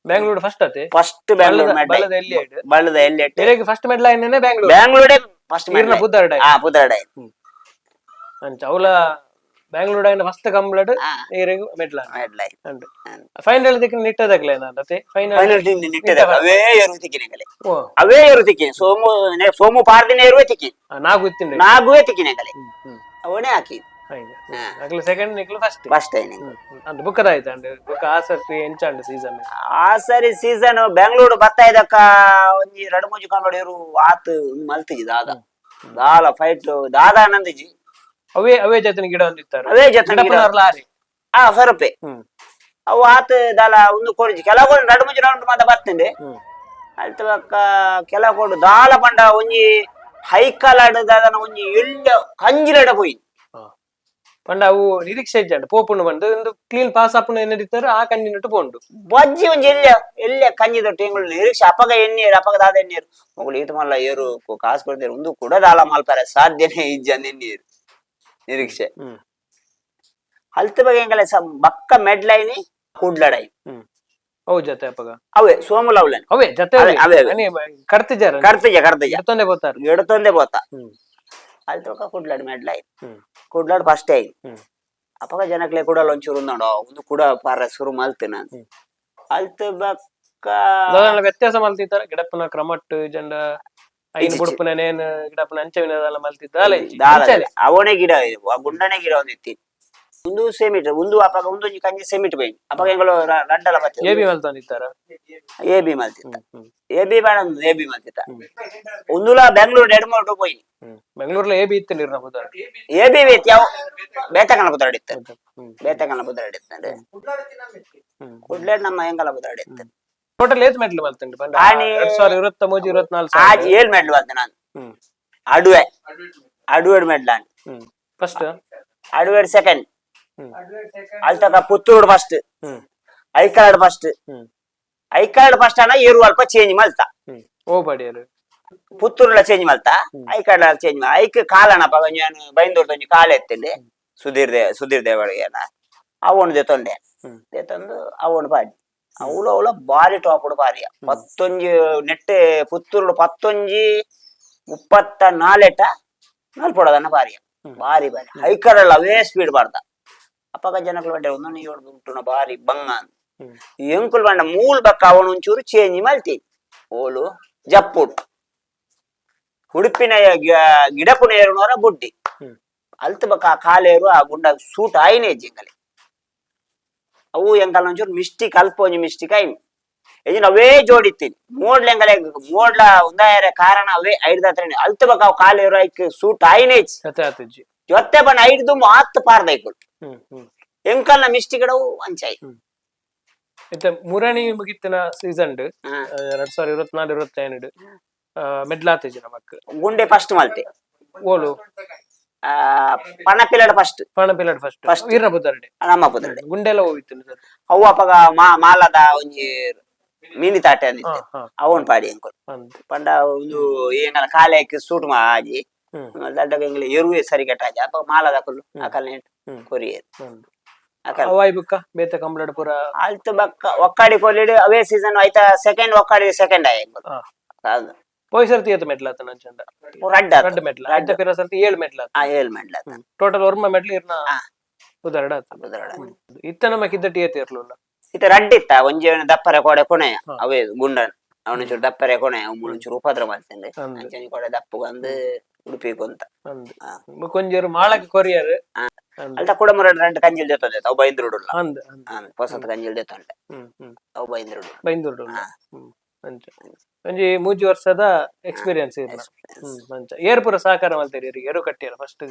ಬ್ಯಾಂಗ್ಳೂರ್ ಫಸ್ಟ್ ಅತೆ ಫಸ್ಟ್ ಬೆಂಗಳೂರು ಬಳ್ಳದ- ಬಳ್ಳದ ಎಲ್ಲಿ ಆಯ್ತು? ಬಳ್ಳದ ಎಲ್ಲಿ ಎಟ್ಟು ಬೇರೆಗೆ ಫಸ್ಟ್ ಮೆಡ್ಲ ಏನೇನೆ ಬ್ಯಾಂಗ್ಳೂರ್ ಬ್ಯಾಂಗ್ಳೂರೇ ಫಸ್ಟ್ ಈರ್ನ ಬುದ್ಧಾರ್ಡ ಹಾ ಪುದರ್ಡ ಅಂಚ ಅವಲ ಬ್ಯಾಂಗ್ಳೂರ್ ಆಯ್ನ ಫಸ್ಟ್ ಕಂಪ್ಲೀಟ್ ನೀರಿಗೆ ಏರೆಗು ಮೆಡ್ಲ ಮೆಡ್ಲೈ ಅಂಡ್ ಫೈನಲ್ ದಿಕ್ಕ ನಿಟ್ಟದಾಗ್ಲೇ ನಾನು ಅತೆ ಫೈನಲ್ ಫೈನಲ್ ನಿಟ್ಟಿದೆ ಅವೇ ಏರು ತಿಕ್ಕಿನೆಗಲೆ ಓ. ಅವೇ ಏರು ತಿಕ್ಕಿನಿ ಸೋಮು ನೆ- ಸೋಮು ಪಾರ್ದಿನ ಏರುವೆ ತಿಕ್ಕಿನಿ ನಾಲ್ಕು ಇತ್ತಿಂಡೆ. ನಾಗುವೆ ತಿಕ್ಕಿನಗಲೆ ಅವನೇ ಹಾಕಿ. ಅಗ್ಲ ಸೆಕೆಂಡ್ ನಿಕ್ಲು ಫಸ್ಟ್ ಫಸ್ಟ್ ಐನಿ ಅಂಡ್ ಬುಕ್ಕದ ಆಯ್ತು ಅಂಡ್ ಬುಕ್ಕ ಆಸಕ್ತಿ ಎಂಚ ಅಂಡ್ ಸೀಸನ್ ಆ ಸರಿ ಸೀಸನ್ ಬೆಂಗಳೂರು ಬತ್ತ ಇದಕ್ಕ ಒಂಜಿ ಎರಡು ಮೂಜಿ ಕಂಬಡಿ ಇರು ಆತ್ ಮಲ್ತಿಜಿ ದಾದ. ದಾಲ ಫೈಟ್ ದಾದ ನಂದಿಜಿ. ಅವೇ ಅವೇ ಜತನ ಗಿಡ ಒಂದಿತ್ತಾರೆ. ಅವೇ ಜತನ ಗಿಡ. ಲಾರಿ. ಆ ಸರಪೆ ಅವು ಆತ ದಾಲ ಒಂದು ಕೊಡ್ಜಿ. ಕೆಲವು ನಡು ಮುಂಜಿ ರೌಂಡ್ ಮಾತ ಬರ್ತಂಡೆ ಅಲ್ತ ಬಕ್ಕ ಕೆಲ ಕೊಡು. ದಾಲ ಪಂಡ ಒಂಜಿ ಹೈಕಲ್ ದಾದನ ಒಂಜಿ ಎಲ್ಲ ಕಂಜಿಲಡ ಪೋಯಿ. ಪಂಡ ಅವು ನಿರೀಕ್ಷೆ ಇಜ್ಜಂಡು ಪೋಪುಂಡು ಬಂದು. ಒಂದು ಕ್ಲೀನ್ ಪಾಸ್ ಅಪ್ಪುಂಡು ಏನಿರ್ತಾರೆ ಆ ಕಂಜಿನಟ್ಟು ಪೋಂಡು. ಬಜ್ಜಿ ಒಂಜಿ ಎಲ್ಲ ಎಲ್ಲ ಕಂಜಿ ದೊಟ್ಟ ಎಂಗಳು ನಿರೀಕ್ಷೆ ಅಪಗ ಎಣ್ಣೀರು ಅಪಗ ದಾದ ಎಣ್ಣೀರು. ಮಗಳು ಈತ ಮಲ್ಲ ಏರು ಕಾಸು ಕೊಡ್ತಾರೆ ಒಂದು ಕೂಡ ದಾಲ ಮಲ್ಪಾರೆ ಸಾಧ್ಯನೇ ಇಜ್ಜ ಎಣ್ಣೀರು ನಿರೀಕ್ಷೆ. ಹಲ್ತ ಬಗ್ಗೆ ಎಂಗಲ ಸ ಬಕ್ಕ ಮೆಡ್ಲೈನಿ ಕುಡ್ಲಡೈ ಅವು ಜೊತೆ ಅಪ್ಪಗ. ಅವೇ ಸೋಮುಲವ್ಲನ್ ಅವೇ ಜೊತೆ ಅವೇ. ಕರ್ತಿಜಾರ ಕರ್ತಜ ಕರ್ತಜ ಎತ್ತೊಂದೆ ಬೋತಾರ? ಎಡತೊಂದೆ ಬೋತ. ಅಲ್ಲಿ ತೋಕ ಕುಡ್ಲಾಡ್ ಮೆಡ್ಲೈ ಕುಡ್ಲಾಡ್ ಫಸ್ಟ್ ಐ ಅಪ್ಪಗ ಜನಕ್ಕೆ ಕೂಡ ಕುಡಲ್ ಒಂಚೂರು ನೋಡು ಒಂದು ಕೂಡ ಪಾರ ಶುರು ಮಲ್ತಿನ ನಾನು. ಹಲ್ತ ಬಕ್ಕ ವ್ಯತ್ಯಾಸ ವ್ಯತ್ಯಾಸ ಮಲ್ತಿತ್ತಾರ ಗಿಡಪ್ಪನ ಕ್ರಮಟ್ ಜಂಡ ಐದು ಇಜ್ಜಿ. ಬುಡುಪುನ ನೇನು ಗಿಡಪ್ಪನ ಅಂಚವಿನದೆಲ್ಲ ಮಲ್ತಿದ್ದ ಅಲ್ಲ ಇಂಚಿ. ದಾಲ ಇಂಚಲೆ. ಅವನೇ ಗಿಡ ಇದು, ಆ ಗುಂಡನೆ ಗಿಡ ಒಂದಿತ್ತಿ ಒಂದು ಸೆಮಿಟ್ ಒಂದು ಅಪಗ ಒಂದು ಒಂಜಿ ಕಂಜಿ ಸೆಮಿಟ್ ಬೈ ಅಪಗ ಎಂಗಳು ರಡ್ಡಲ ಬತ್ತೆ ಎ ಬಿ ಮಲ್ತೊಂದಿತ್ತಾರ ಎ ಬಿ ಮಲ್ತಿತ್ತ ಹ್ಮ್ ಹ್ಮ್. ಎ ಬಿ ಬೇಡ ಒಂದು ಎ ಬಿ ಮಲ್ತಿತ್ತ ಒಂದುಲ ಬೆಂಗಳೂರು ಎರಡು ಮೂರು ಹೋಗಿ ಹ್ಮ್. ಬೆಂಗಳೂರ್ಲ ಎ ಬಿ ಇತ್ತಿಲ್ಲ ಇರ್ನ ಬುಧಾರ ಎ ಬಿ ವೇತ್ ಯಾವ? ಬೇತಕನ ಬುದಾಡಿತ್ತ ಹ್ಮ್. ಬೇತಕನ ಬುದಾಡಿತ್ತಂದ್ರೆ ಹ್ಮ್. ಕುಡ್ಲೇಡ್ ನಮ್ಮ ಎಂಗಲ ಬುದಾಡಿತ್ತ ಟೋಟಲ್ ಏಜ್ ಮೆಡ್ಲ್ ಮಾಡ್ತೀನಿ ಬಂಡ ಆನೆ- ಎರಡ್ ಸಾವಿರದ ಇವತ್ತ ಮೂಜಿ ಇವತ್ನಾಲ್ಕು ಆಜ್ ಏಳ್ ಮೆಡ್ಲು ಬಂದೆ ನಾನು ಹ್ಮ್. ಅಡುವೆ. ಅಡುವೆಡ್ ಮೆಡ್ಲಾನ್ ಹ್ಮ್. ಫಸ್ಟ್ ಅಡುವೆಡ್ ಸೆಕೆಂಡ್ ಹ್ಮ್. ಅಲ್ತಕ ಪುತ್ತೂರು ಫಸ್ಟ್ ಹ್ಮ್. ಐಕಾರ್ಡ್ ಫಸ್ಟ್ ಹ್ಮ್. ಐಕಾರ್ಡ್ ಫಸ್ಟ್ ಅಣ್ಣ ಏರು ಅಲ್ಪ ಚೇಂಜ್ ಮಲ್ತ. ಹ್ಮ್. ಓ ಬಡಿಯರು. ಪುತ್ತೂರ್ಲ ಚೇಂಜ್ ಮಲ್ತ. ಐಕಾರ್ಡ್ ಚೇಂಜ್ ಐಕ್ ಕಾಲನಪ್ಪ ನಾನು ಬೈಂದೂರ್ದ ಒಂಜಿ ಕಾಲ ಎತ್ತಿಂಡೆ ಸುಧೀರ್ ದೇ ಸುಧೀರ್ ದೇವಳಿಗೆ ಅವನು ದೆತೊಂಡೆ ಹ್ಮ್. ದೆತೊಂದು ಅವನು ಪಾಡಿ ಅವಳು ಅವಳ ಬಾರಿ ಟಾಪುಡು ಪಾರಿಯ ಪತ್ತೊಂಜಿ ನೆಟ್ಟೆ ಪುತ್ತೂರುಡು ಪತ್ತೊಂಜಿ ಮುಪ್ಪತ್ತ ನಾಲೆಟ ನಲ್ಪೊಡದನ್ನ ಪಾರಿಯ ಹ್ಮ್. ಬಾರಿ ಬಾರಿ ಹೈಕರಲ್ಲ ಅವೇ ಸ್ಪೀಡ್ ಬಾರ್ದ ಅಪ್ಪಗ ಜನಗಳು ಬಡ್ಡೆ ಒಂದೊಂದು ಏಳು ಉಂಟುನ ಬಾರಿ ಬಂಗ ಅಂತ ಹ್ಮ್ ಎಂಕುಲ್ ಬಂಡ ಮೂಲ್ ಬಕ್ಕ ಅವನು ಒಂಚೂರು ಚೇಂಜ್ ಮಲ್ತಿ ಓಲು ಜಪ್ಪುಡು ಉಡುಪಿನ ಗ- ಗಿಡಪುನ ಏರುನವರ ಬುಡ್ಡಿ ಹ್ಮ್ ಅಲ್ತ ಬಕ್ಕ ಆ ಕಾಲೇರು ಆ ಗುಂಡ ಸೂಟ್ ಆಯ್ನೆ ಜಿಂಗಲಿ ಅವು ಎಂಕಲ್ ಒಂಚೂರು ಮಿಸ್ಟಿಕ್ ಅಲ್ಪ ಒಂಜಿ ಮಿಸ್ಟಿಕ್ ಆಯ್ನು ಎಂಜಿನ ಅವೇ ಜೋಡಿತ್ತೀನಿ ಮೋಡ್ಲ ಎಂಗಲೆ ಮೋಡ್ಲ ಉಂದಾಯರ ಕಾರಣ ಅವೇ ಐಡ್ ಹತ್ರ ಅಲ್ತು ಬಕ ಅವು ಕಾಲು ಇರೋಕ್ ಸೂಟ್ ಆಯ್ನೇಚ್ ಜೊತೆ ಬಣ್ಣ ಐಡ್ದು ಮಾತ್ ಹ್ಮ್ ಎಂಕಲ್ನ ಮಿಸ್ಟಿಗಡವು ಅಂಚಾಯ್ ಇತ್ತೆ ಮುರಣಿ ಮುಗಿತ್ತಿನ ಸೀಸನ್ ಡ್ ಎರಡ್ ಸಾವಿರ ಇರುವತ್ನಾಲ್ಕು ಇರುವತ್ತೈದು ಮೆಡ್ಲಾತೇಜಿ ನಮಕ್. ಗುಂಡೆ ಫಸ್ಟ್ ಮಲ್ತೆ. ಓಲು. ಆ ಪಣ ಪಿಲ್ಲಡ್ ಫಸ್ಟ್ ಪಣ ಪಿಲ್ಲಡ್ ಫಸ್ಟ್ First. ವೀರ ಬುದ್ಧರಡೆ ನಮ್ಮ ಪುತ್ರಡೆ ಗುಂಡೆಲ್ಲ ಹೋಗಿತ್ತು ಸರ್ ಅವು ಅಪಗ ಮಾ ಮಾಲದ ಒಂಜಿ ಮೀನಿ ತಾಟೆ ಹಾ ಅಂದಿತ್ತೆ ಹಾ ಅವನ್ ಪಾಡಿ ಎಂಕುಲ್ ಅಂತೆ ಪಂಡ ಒಂದು ಏನಲ್ಲ ಕಾಲೆಕ್ಕೆ ಸೂಟ್ ಮಾ ಆಜಿ ಹ್ಮ್ ದಡ್ಡಗ ಎಂಗ್ಲೆ ಎರುವೆ ಸರಿ ಕೆಟ್ಟಾಜಿ ಅಪ್ಪ ಮಾಲದ ಕುಲ್ಲು ಹ್ಮ್. ಅಕಲ್ ನೆಂಟ್ ಹ್ಮ್ ಕೊರಿಯರ್ ಅಂತೆ. ಅಕಲ್ ಅವಾಯ್ ಬುಕ್ಕ ಬೇತೆ ಕಂಪ್ಲೇಟ್ ಪೂರ ಆಲ್ತು ಬಕ್ಕ ಒಕ್ಕಾಡಿ ಕೊಲ್ಲಿಡು ಅವೇ ಸೀಸನ್ ಆಯ್ತಾ ಸೆಕೆಂಡ್ ಒಕ್ಕಾಡಿ ಸೆಕೆಂಡ್ ಆಯ್ ಹಾ ಹೌದು పోయి సర్తి ఏత మెట్ల అతను అంచండ ರಡ್ಡ రెండు మెట్ల అయితే పిర సర్తి ఏడు మెట్ల ಆ ಏಳ್ ಮಾಡ್ಲ టోటల్ వర్మ మెట్లు ఇర్న ಹಾ. కుదరడ ಕುದುರಡ ఇత్తన మాకు ఇద్దటి ఏత ఇర్లు ಇತ್ತ ರಡ್ಡ ಇತ್ತ ಒಂಜಿ ಅವನ ದಪ್ಪರೆ ಕೊಡೆ ಕೊನೆಯ ಹಾ. ಅವೇ ಗುಂಡನ್ ಅವನ ಚೂರು ದಪ್ಪರೆ ಕೊನೆಯ ಅವನು ಚೂರು ಉಪದ್ರ ಮಾಡ್ತಂದೆ ಅಂದು ಅಂಚನಿ ಕೊಡೆ ದಪ್ಪು ಬಂದು ಉಡುಪಿ ಕೊಂತ ಅಂದು ಹಾ. కొంచెం మాళకి కొరియారు ಹಾ. ಅಂದು ಅಲ್ಟ ಕೂಡ ಮುರ రెండు ಕಂಜಿಲ್ ದೇತೊಂದೆ ಅವು ಬೈಂದ್ರುಡುಲ್ಲ ಅಂದು ಅಂದು ಹೊಸತ್ ಕಂಜಿಲ್ ದೇತೊಂಡೆ ಹ್ಮ್ ಹ್ಮ್ ಅವು ಬೈಂದ್ರುಡು బైందూరు ಹಾ. ಅಂಚ ಒಂಜಿ ಮೂಜಿ ವರ್ಷದ ಎಕ್ಸ್ಪೀರಿಯನ್ಸ್ ಇದೆ ಮಂಚ. ಏರ್ಪುರ ಸಹಕಾರ ಮಲ್ತೇರಿ ಇವ್ರಿಗೆ ಎರು ಕಟ್ಟಿಯಲ್ಲ ಫಸ್ಟ್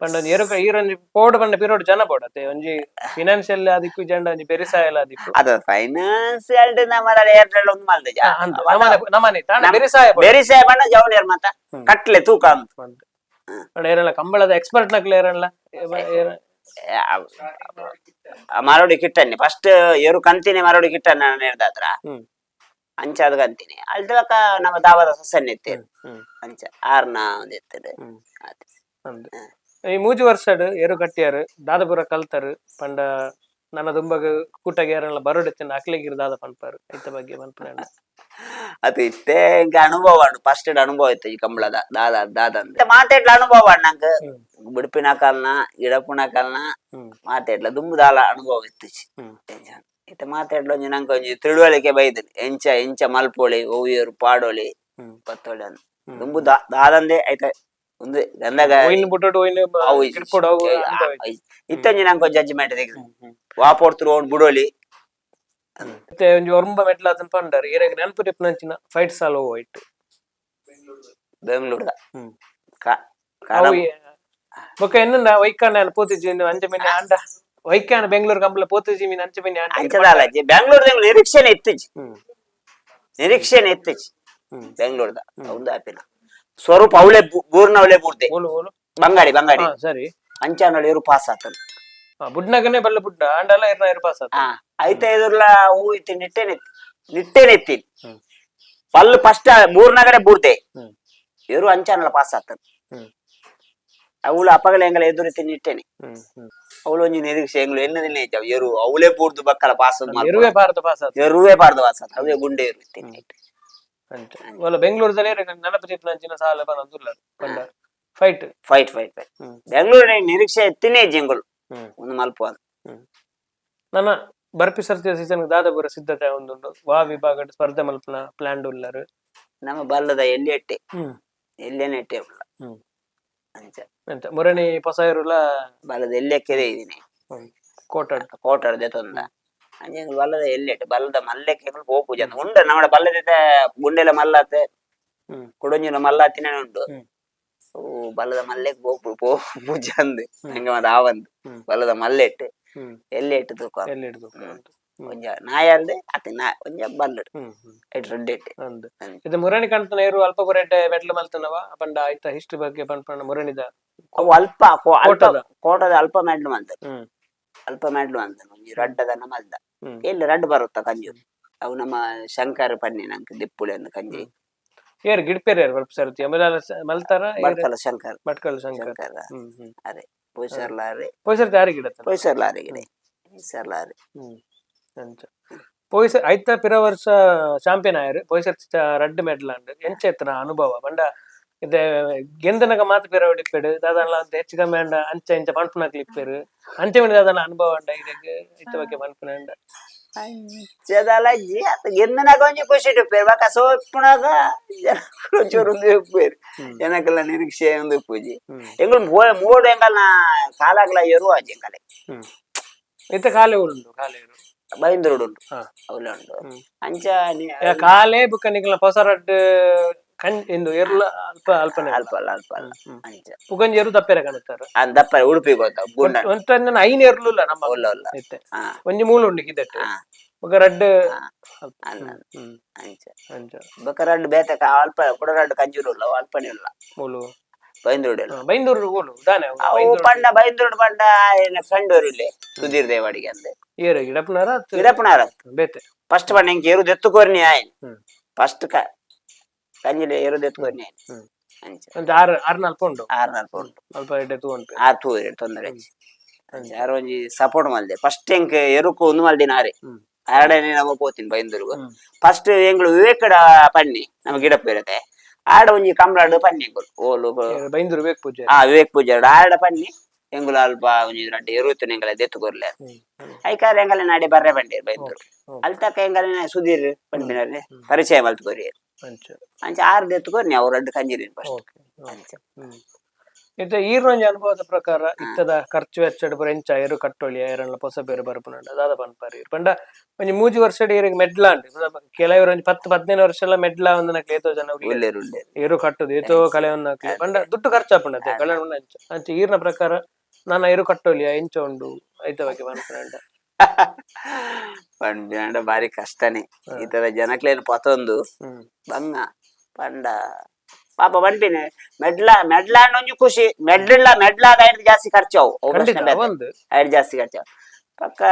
ಪಂಡ ಒಂಜಿ ಎರು ಈರೊಂಜಿ ಪೋಡ್ ಪಂಡ ಪಿರೋಡ್ ಜನ ಪೋಡತ್ತೆ ಒಂಜಿ ಫಿನಾನ್ಷಿಯಲ್ ಅದಕ್ಕೂ ಜಂಡ ಒಂಜಿ ಬೆರಿಸಾಯಲ ಅದಕ್ಕೂ ಅದು ಫೈನಾನ್ಸಿಯಲ್ ನಮ್ಮರ ಏರ್ಟೆಲ್ ಒಂದು ಮಲ್ದೆ ನಮ್ಮನೆ ತಾಂಡ ನಮ್- ಬೆರಿಸಾಯ ಪಂಡ ಮತ್ತ ಹ್ಮ್. ಕಟ್ಲೆ ತೂಕ ಅಂತ. ಪಂಡ ಏರಲ್ಲ ಕಂಬಳದ ಎಕ್ಸ್ಪರ್ಟ್ ನಕ್ಲೆ ಏರಲ್ಲ? ಮರಡಿ ಕಿಟ್ಟನ್ನಿ. ಫಸ್ಟ್ ಏರು ಕಂತಿನಿ ಮರಡಿ ಕಿಟ್ಟನ್ನ ನಾನು ಹ್ಮ್. ಅಂಚಾದ ಕಂತಿನಿ ಅಲ್ದಕ ನಮ್ಮ ದಾವದ ಸಸ್ಸನ್ನ ಎತ್ತೇರು ಹ್ಮ್ ಅಂಚ ಆರ್ನ ಒಂದು ಎತ್ತದು ಹ್ಮ್ ಅದೇ. ಅಂದು ಈ ಮೂಜಿ ವರ್ಷಡ್ ಎರು ಕಟ್ಟಿಯಾರು ದಾದಪುರ ಕಲ್ತರು ಪಂಡ ನನ್ನ ದುಂಬಗ ಕೂಟಗೆ ಯಾರಲ್ಲ ಬರೋಡೆತ್ತಿನ ಅಕ್ಲಿಗಿರ್ ದಾದ ಪನ್ಪಾರು ಐತ ಬಗ್ಗೆ ಪನ್ಪನ ಅದು ಇತ್ತೆ ಇಂಕ ಅನುಭವ ಉಂಟು ಫಸ್ಟ್ ಅನುಭವ ಇತ್ತು ಈ ಕಂಬಳದ ದಾದ ದಾದ ಅಂತ ಮಾತಾಡ್ಲ ಅನುಭವ ಉಂಟು ನಂಗೆ ಹ್ಮ್ ಬಿಡುಪಿನ ಕಾಲ್ನ ಗಿಡಪುನ ಕಾಲ್ನ ಹ್ಮ್ ಮಾತಾಡ್ಲ ದುಂಬುದಾಲ ಅನುಭವ ಇತ್ತು ಹ್ಮ್ ಇತ್ತ ಮಾತಾಡ್ಲ ಒಂಜಿ ನಂಗೆ ಒಂಜಿ ತಿಳುವಳಿಕೆ ಬೈದನು ಎಂಚ ಎಂಚ ಮಲ್ಪೋಳಿ ಓವಿಯರು ಪಾಡೋಳಿ ಹ್ಮ್ ಪತ್ತೋಳಿ ಅಂತ ಹ್ಮ್. ದುಂಬು ದಾ- ದಾದಂದೆ ಆಯ್ತ ಒಂದು ಗಂದಾಗ ಒಯ್ನ್ ಬಿಟ್ಟು ಒಯ್ನ್ ಅವು ಕಿರ್ಕೊಡು ಅವು ಅಂತ ಹೋಯ್ತು. ಇತ್ತೊಂಜಿ ನಂಗೆ ಜಡ್ಜ್ಮೆಂಟ್ ತೆಗೆದು ಹ್ಮ್, ಹ್ಮ್. ವಾಪೋಡ್ತರು ಅವ್ನು ಬಿಡೋಲಿ ಮತ್ತೆ ಒಂಜಿ ಒರ್ಂಬ ಮೆಟ್ಲ ಅದನ್ ಪಂಡರ್ ಇರಗ್ ನೆನಪು ಟಿಪ್ನಂಚಿನ ಫೈಟ್ ಸಾಲ ಹೋಯ್ತು ಬೆಂಗಳೂರ್ದ ಹ್ಮ್. ಕಾ- ಅವು ಕಾಡ- ಬೊಕ್ಕ ಎನ್ನ ವೈಕಾನ ಪೋತಿಜಿ ಅಂಚ ಮಿನಿ ಆಂಡ ವೈಕಾನ ಬೆಂಗಳೂರು ಕಂಬಳ ಪೋತಿಜಿ ಮೀನ್ ಅಂಚ ಮಿನಿ ಆಂಡ ಅಂಚದಲ್ಲ ಅಜ್ಜಿ ಬೆಂಗಳೂರ್ದ ನಿರೀಕ್ಷೆನೆ ಇತ್ತಿಜಿ ಹ್ಮ್ ನಿರೀಕ್ಷೆನೆ ಇತ್ತಿಜಿ ಹ್ಮ್ ಬೆಂಗಳೂರ್ದ ಒಂದು ಆಪಿನ ಸ್ವರೂಪ ಅವಳೆ ಬೂರ್ನ ಅವಳೆ ಬೂರ್ದೆ ಓಲು ಓಲು ಬಂಗಾಡಿ ಬಂಗಾಡಿ ಹಾ ಸರಿ ಅಂಚಾನೋಳಿ ಇವರು ಪಾಸ್ ಆತನು ಹಾ ಬುಡ್ನಗನೆ ಬಲ್ಲ ಬುಡ್ಡ ಆಂಡಲ್ಲ ಇರ್ನ ಇರ್ ಪಾಸ್ ಆತ ಹಾ ಐತ ಎದುರ್ಲ ಹೂ ಇತ್ತು ನಿಟ್ಟೆನೆ ನಿಟ್ಟೆನೆ ಎತ್ತೀನಿ ಹ್ಮ್ ಪಲ್ಲು ಫಸ್ಟ್ ಮೂರ್ನಗಡೆ ಬೂರ್ದೆ ಹ್ಮ್ ಇವರು ಅಂಚಾನಲ್ಲ ಪಾಸ್ ಆತನು ಹ್ಮ್ ಅವಳು ಅಪಗಲ ಎಂಗಲ ಎದುರಿತಿ ನಿಟ್ಟೆನೆ ಹ್ಮ್ ಹ್ಮ್ ಅವಳು ಒಂಜಿ ನಿರೀಕ್ಷೆ ಎಂಗ್ಳು ಎನ್ನದಿಲ್ಲ ಇದ್ದಾವ ಎರು ಅವಳೇ ಬೂರ್ದು ಬಕ್ಕಲ ಪಾಸ್ ಇರುವೆ ಭಾರತ ಪಾಸ್ ಆತ ಎರುವೇ ಪಾರ್ದು ಪಾಸ್ ಆತ ಅವೇ ಗುಂಡೆ ಇರು ಅಂಚ ಒಲ್ಲ ಬೆಂಗಳೂರದಲ್ಲಿ ನೆನಪು ಟಿಪ್ನಂಚಿನ ಸಾಲ ಬಂದುಲ್ಲ ಪಂಡ ಫೈಟ್ ಫೈಟ್ ಫೈಟ್ ಫೈಟ್ ಹ್ಮ್ ಬೆಂಗಳೂರಿನ ನಿರೀಕ್ಷೆ ಎತ್ತಿನೇ ಜಂಗುಳು ಹ್ಮ್ ಒಂದು ಮಲ್ಪು ಅಂತ ಹ್ಮ್ ನನ್ನ ಬರ್ಪಿ ಸರ್ತಿಯ ಸೀಸನ್ ದಾದಪುರ ಸಿದ್ಧತೆ ಒಂದುಂಡು ವಾ ವಿಭಾಗ ಸ್ಪರ್ಧೆ ಮಲ್ಪನ ಪ್ಲಾನ್ ಉಳ್ಳರು ನಮ್ಮ ಬಲ್ಲದ ಎಲ್ಲಿ ಎಟ್ಟೆ ಹ್ಮ್ ಎಲ್ಲೇನೆ ಎಟ್ಟೆ ಉಳ್ಳ ಹ್ಮ್ ಅಂಚ ಎಂತ ಮುರಣಿ ಹೊಸ ಇರುಲ ಬಲ್ಲದ ಎಲ್ಲೆಕ್ಕೆದೆ ಇದೀನಿ. ಕೋಟ ಕೋಟರ್ದೆ ತೊಂದ. ಅಂಜೆ ಬಲ್ಲದ ಎಲ್ಲೆಟ್ಟು ಬಲ್ಲದ ಮಲ್ಲೆಕ್ಕೆ ಹೋಪು ಜನ. ಉಂಡ ನಮ್ಮ ಬಲ್ಲದ ಗುಂಡೆಲ ಮಲ್ಲತೆ. ಕುಡಂಜಿನ ಮಲ್ಲಾತಿನೇ ಉಂಟು. ಓ ಬಲ್ಲದ ಮಲ್ಲೆಕ್ ಪೋಪು ಪೋ ಪೂಜ ಅಂದು ಹಂಗೆ ಮತ್ತೆ ಆವಂದು. ಬಲ್ಲದ ಮಲ್ಲೆಟ್ ಹ್ಮ್. ಎಲ್ಲೆಟ್ಟು ತೂಕ? ಎಲ್ಲಿ ಹಿಡ್ದು ಬಲ್ಲಡು ಹ್ಮ್ ಹ್ಮ್. ಐಟ್ ರೆಡ್ಡೆಟ್ಟೆ ಅಂದ್. ಅಂದ್. ಇದು ಮುರಣಿ ಕಂತನ ಇರು ಅಲ್ಪ ಪುರೇಟೆ ಮೆಟ್ಲು ಮಲ್ತನವ ಪಂಡ ಐತ ಹಿಸ್ಟ್ರಿ ಬಗ್ಗೆ ಪಂಪಣ ಮುರಣಿದ ಅವು ಅಲ್ಪ ಕೋ- ಅಲ್ಪ ಕೋಟದ. ಕೋಟದ ಅಲ್ಪ ಮೆಡ್ಲು ಅಂತ ಹ್ಮ್. ಅಲ್ಪ ಮೆಡ್ಲು ಅಂತ ಒಂಜಿ ರಡ್ಡದನ್ನ ಮಲ್ದ. ಹ್ಮ್. ಎಲ್ಲಿ ರಡ್ಡು ಬರುತ್ತ ಕಂಜು? ಅವು ನಮ್ಮ ಶಂಕರ ಪನ್ನಿ ನಂಗೆ ದಿಪ್ಪುಳಿ ಅಂದ್ ಕಂಜಿ. ಏರ್ ಗಿಡ್ಪೇರ್ ಬರ್ಪ ಸರ್ತಿ ಆಮೇಲೆ ಮಲ್ತಾರ? ಬಡ್ಕಲ ಶಂಕರ್. ಭಟ್ಕಲ್ ಶಂಕರ್. ಶಂಕರ. ಹ್ಮ್ ಹ್ಮ್. ಅರೆ ಪೊಯ್ಸರ್ಲಾರಿ ಪೊಯ್ಸರ್ತಿ ಯಾರಿಗೆ ಗಿಡತ್ತ ಪೊಯ್ಸರ್ಲಾರಿಗಿದೆ ಸರ್ಲಾರಿ ಹ್ಮ್. ಅಂಚ ಪೊಯ್ಸ ಐತ ಪಿರ ವರ್ಷ ಚಾಂಪಿಯನ್ ಆಯರ್ ಪೊಯ್ಸರ್ ರಡ್ಡ್ ಮೆಡಲ್ ಅಂಡ್ ಎಂಚ ಎತ್ತನ ಅನುಭವ ಬಂಡ ಇದೆ ಗೆಂದನಗ ಮಾತು ಪಿರ ಹೊಡಿಪೇಡು ದಾದಲ್ಲ ಅಂತ ಹೆಚ್ಚು ಕಮ್ಮಿ ಅಂಡ ಅಂಚ ಇಂಚ ಪಂಪನ ಕ್ಲಿಪ್ಪೇರು ಅಂಚೆ ಮೇಲೆ ದಾದನ ಅನುಭವ ಅಂಡ ಇದಕ್ಕೆ ಇತ್ತ ಬಗ್ಗೆ ಪಂಪನ ಅಂಡ ಜದಲ ಜಿ ಅತ್ತ ಗೆಂದನಾಗ ಒಂಜಿ ಖುಷಿ ಡುಪ್ಪೇರು ಬಾಕ ಸೋಪ್ಪುನಾಗ ಚೂರು ಒಂದು ಉಪ್ಪೇರು ಜನಕ್ಕೆಲ್ಲ ನಿರೀಕ್ಷೆ ಒಂದು ಪೂಜಿ ಹ್ಮ್ ಎಂಗಳು ಮೂಡು ಎಂಗಲ್ನ ಕಾಲಾಗ್ಲ ಎರುವ ಎಂಗಲೆ ಹ್ಮ್ ಇತ್ತ ಕಾಲೆ ಉಂಡು ಕಾಲೆ ಇರು ಬೈಂದೂರು ಉಂಟು ಹಾ. ಅವಲ್ಲ ಉಂಟು ಹ್ಮ್. ಅಂಚ ನಿ- ಯಾ ಕಾಲೇ ಬುಕ್ಕ ನಿಕ್ಲ ಪೊಸರಡ್ ಕಂ ಇಂದು ಎರ್ಲ ಅಲ್ಪ ಅಲ್ಪನೆ ಅಲ್ಪ ಅಲ್ಲ ಅಲ್ಪ ಅಲ್ಲ ಹ್ಮ್. ಅಂಚ ಪುಗಂಜಿ ಎರು ತಪ್ಪೆರೆ ಕಾಣುತ್ತಾರೆ ಆ ದಪ್ಪ ಉಡುಪಿ ಗೊತ್ತ ಗುಂಡ ಒಂಟನ್ನ ಐನ್ ಎರ್ಲುಲ್ಲ ನಮ್ಮ ಒಲ್ಲ ಒಲ್ಲ ಇತ್ತೆ ಹಾ ಒಂಜಿ ಮೂಲು ಉಂಡು ಕಿದಟ್ಟು ಹಾ ఒక రెడ్ ಅಲ್ಲ ಅಂಚ ಅಂಚ ಬಕರಡ್ಡು ಬೇತಕ ಅಲ್ಪ ಕುಡರಡ್ಡು ಕಂಜೂರು ಉಲ್ಲ ಅಲ್ಪನೆ ಮೂಲು ಬೈಂದೂರು ಊಲು ದಾನೆ ಅವು ಪಂಡ ಬೈಂದೂರು ಪಂಡ ಏನ ಫ್ರೆಂಡ್ ಅವ್ರು ಇಲ್ಲಿ ಸುಧೀರ್ ದೇವಾಡಿಗೆ ಅಂದೆ. ಏರು ಗಿಡಪ್ಪನಾರ ಬೇತೆ. ಫಸ್ಟ್ ಪಂಡ ಇಂಕ ಎರು ಎತ್ತುಕೋರ್ನಿ ಆಯ್ನ್. ಫಸ್ಟ್ ಕ ಕಂಜಿಲೆ ಎರು ಎತ್ತುಕೋರ್ನಿ ಆಯ್ನ್ ಅಂಚೆ ಅಂಚ. ಆರು ಆರು ನಾಲ್ಕು ಉಂಡು ಆರು ನಾಲ್ಕು ಉಂಟು. ಅಲ್ಪ ಎಡ್ಡೆ ತೂ ಉಂಟು. ತೊಂದರೆ ಯಾರೋ ಒಂಜಿ ಸಪೋರ್ಟ್ ಮಲ್ದೆ ಫಸ್ಟ್ ಎಂಕ್ ಎರುಕು ಒಂದು ಮಲ್ದಿನ ಆರೆ. ಎರಡನೇ ನಮ್ಮ ಪೋತಿನಿ ಬೈಂದೂರ್ಗು. ಫಸ್ಟ್ ಎಂಗ್ಳು ವಿವೇಕಡ ಪಣ್ಣಿ ನಮ್ಗೆ ಗಿಡಪ್ಪ ಇರತ್ತೆ. ಆಡ ಒಂಜಿ ಕಂಬಳಾಡು ಪನ್ನಿ ಎಂಗುಲು ಓಲು ಏರು ಬೈಂದೂರು ಬೇಕು ಪೂಜೆ ಆ ವಿವೇಕ್ ಪೂಜಾಡು ಆಡ ಪನ್ನಿ ಎಂಗುಲು ಅಲ್ಪ ಒಂಜಿ ರಡ್ಡು ಎರುತ್ತು ಎಂಗಲ ದೆತ್ತು ಕೊರ್ಲೆ ಹ್ಮ್, ಹ್ಮ್. ಐಕಾರ ಎಂಗಲ ನಾಡೆ ಬರ್ರೆ ಬಂಡಿ ಬೈಂದೂರು ಹ್ಮ್. ಅಲ್ತಕ ಎಂಗಲ ಸುಧೀರ್ ಪಂಪಿನಲ್ಲಿ ಪರಿಚಯ ಮಲ್ತು ಕೊರಿ ಅಂಚ ಅಂಚ ಆರು ದೆತ್ತು ಕೊರ್ನಿ ಅವ್ರು ರಡ್ಡು ಕಂಜಿರಿನ್ ಫಸ್ಟ್ ಅಂಚ ಹ್ಮ್ ಅನುಭವದ ಪ್ರಕಾರ ಇತ್ತದ ಖರ್ಚು ವೆಚ್ಚಡ್ ಪೂರ ಎಂಚ ಏರು ಕಟ್ಟೊಳಿ ಏರನ್ಲ ಪೊಸ ಬೇರೆ ಬರ್ಪುನಂಡ ದಾದ ಪನ್ಪಾರಿ ಪಂಡ ಒಂಜಿ ಮೂಜಿ ವರ್ಷಡ್ ಇರಿಗೆ ಮೆಡ್ಲಾಂಡ್ ಕೆಲವರು ಒಂಜಿ ಪತ್ತು ಪದಿನೈದು ವರ್ಷ ಎಲ್ಲ ಮೆಡ್ಲ ಒಂದು ನಕ್ಲೆ ಏತೋ ಜನ ಏರು ಕಟ್ಟುದು ಏತೋ ಕಲೆ ಹಾಕ್ಲಿ ಪಂಡ ದುಡ್ಡು ಖರ್ಚಾಪುಂಡತೆ ಕಳೆ ಉಂಡ ಅಂಚ. ಅಂಚ ಈರ್ನ ಪ್ರಕಾರ ನಾನು ಏರು ಕಟ್ಟೊಲಿಯ ಎಂಚ ಉಂಡು ಐತ ಬಗ್ಗೆ ಪನ್ಪುನಂಡ ಪಂಡ ಬಾರಿ ಕಷ್ಟನೇ. ಈ ತರ ಜನಕ್ಲೇನು ಪತೊಂದು. ಬಂಗ ಪಂಡ ಪಾಪ ಬಂಪಿನ ಮೆಡ್ಲ ಮೆಡ್ಲ ಒಂಜಿ ಖುಷಿ. ಮೆಡ್ಲ ಮೆಡ್ಲಾದ ಐದು ಜಾಸ್ತಿ ಖರ್ಚಾವು ಐದು ಜಾಸ್ತಿ ಖರ್ಚಾವು ಪಕ್ಕ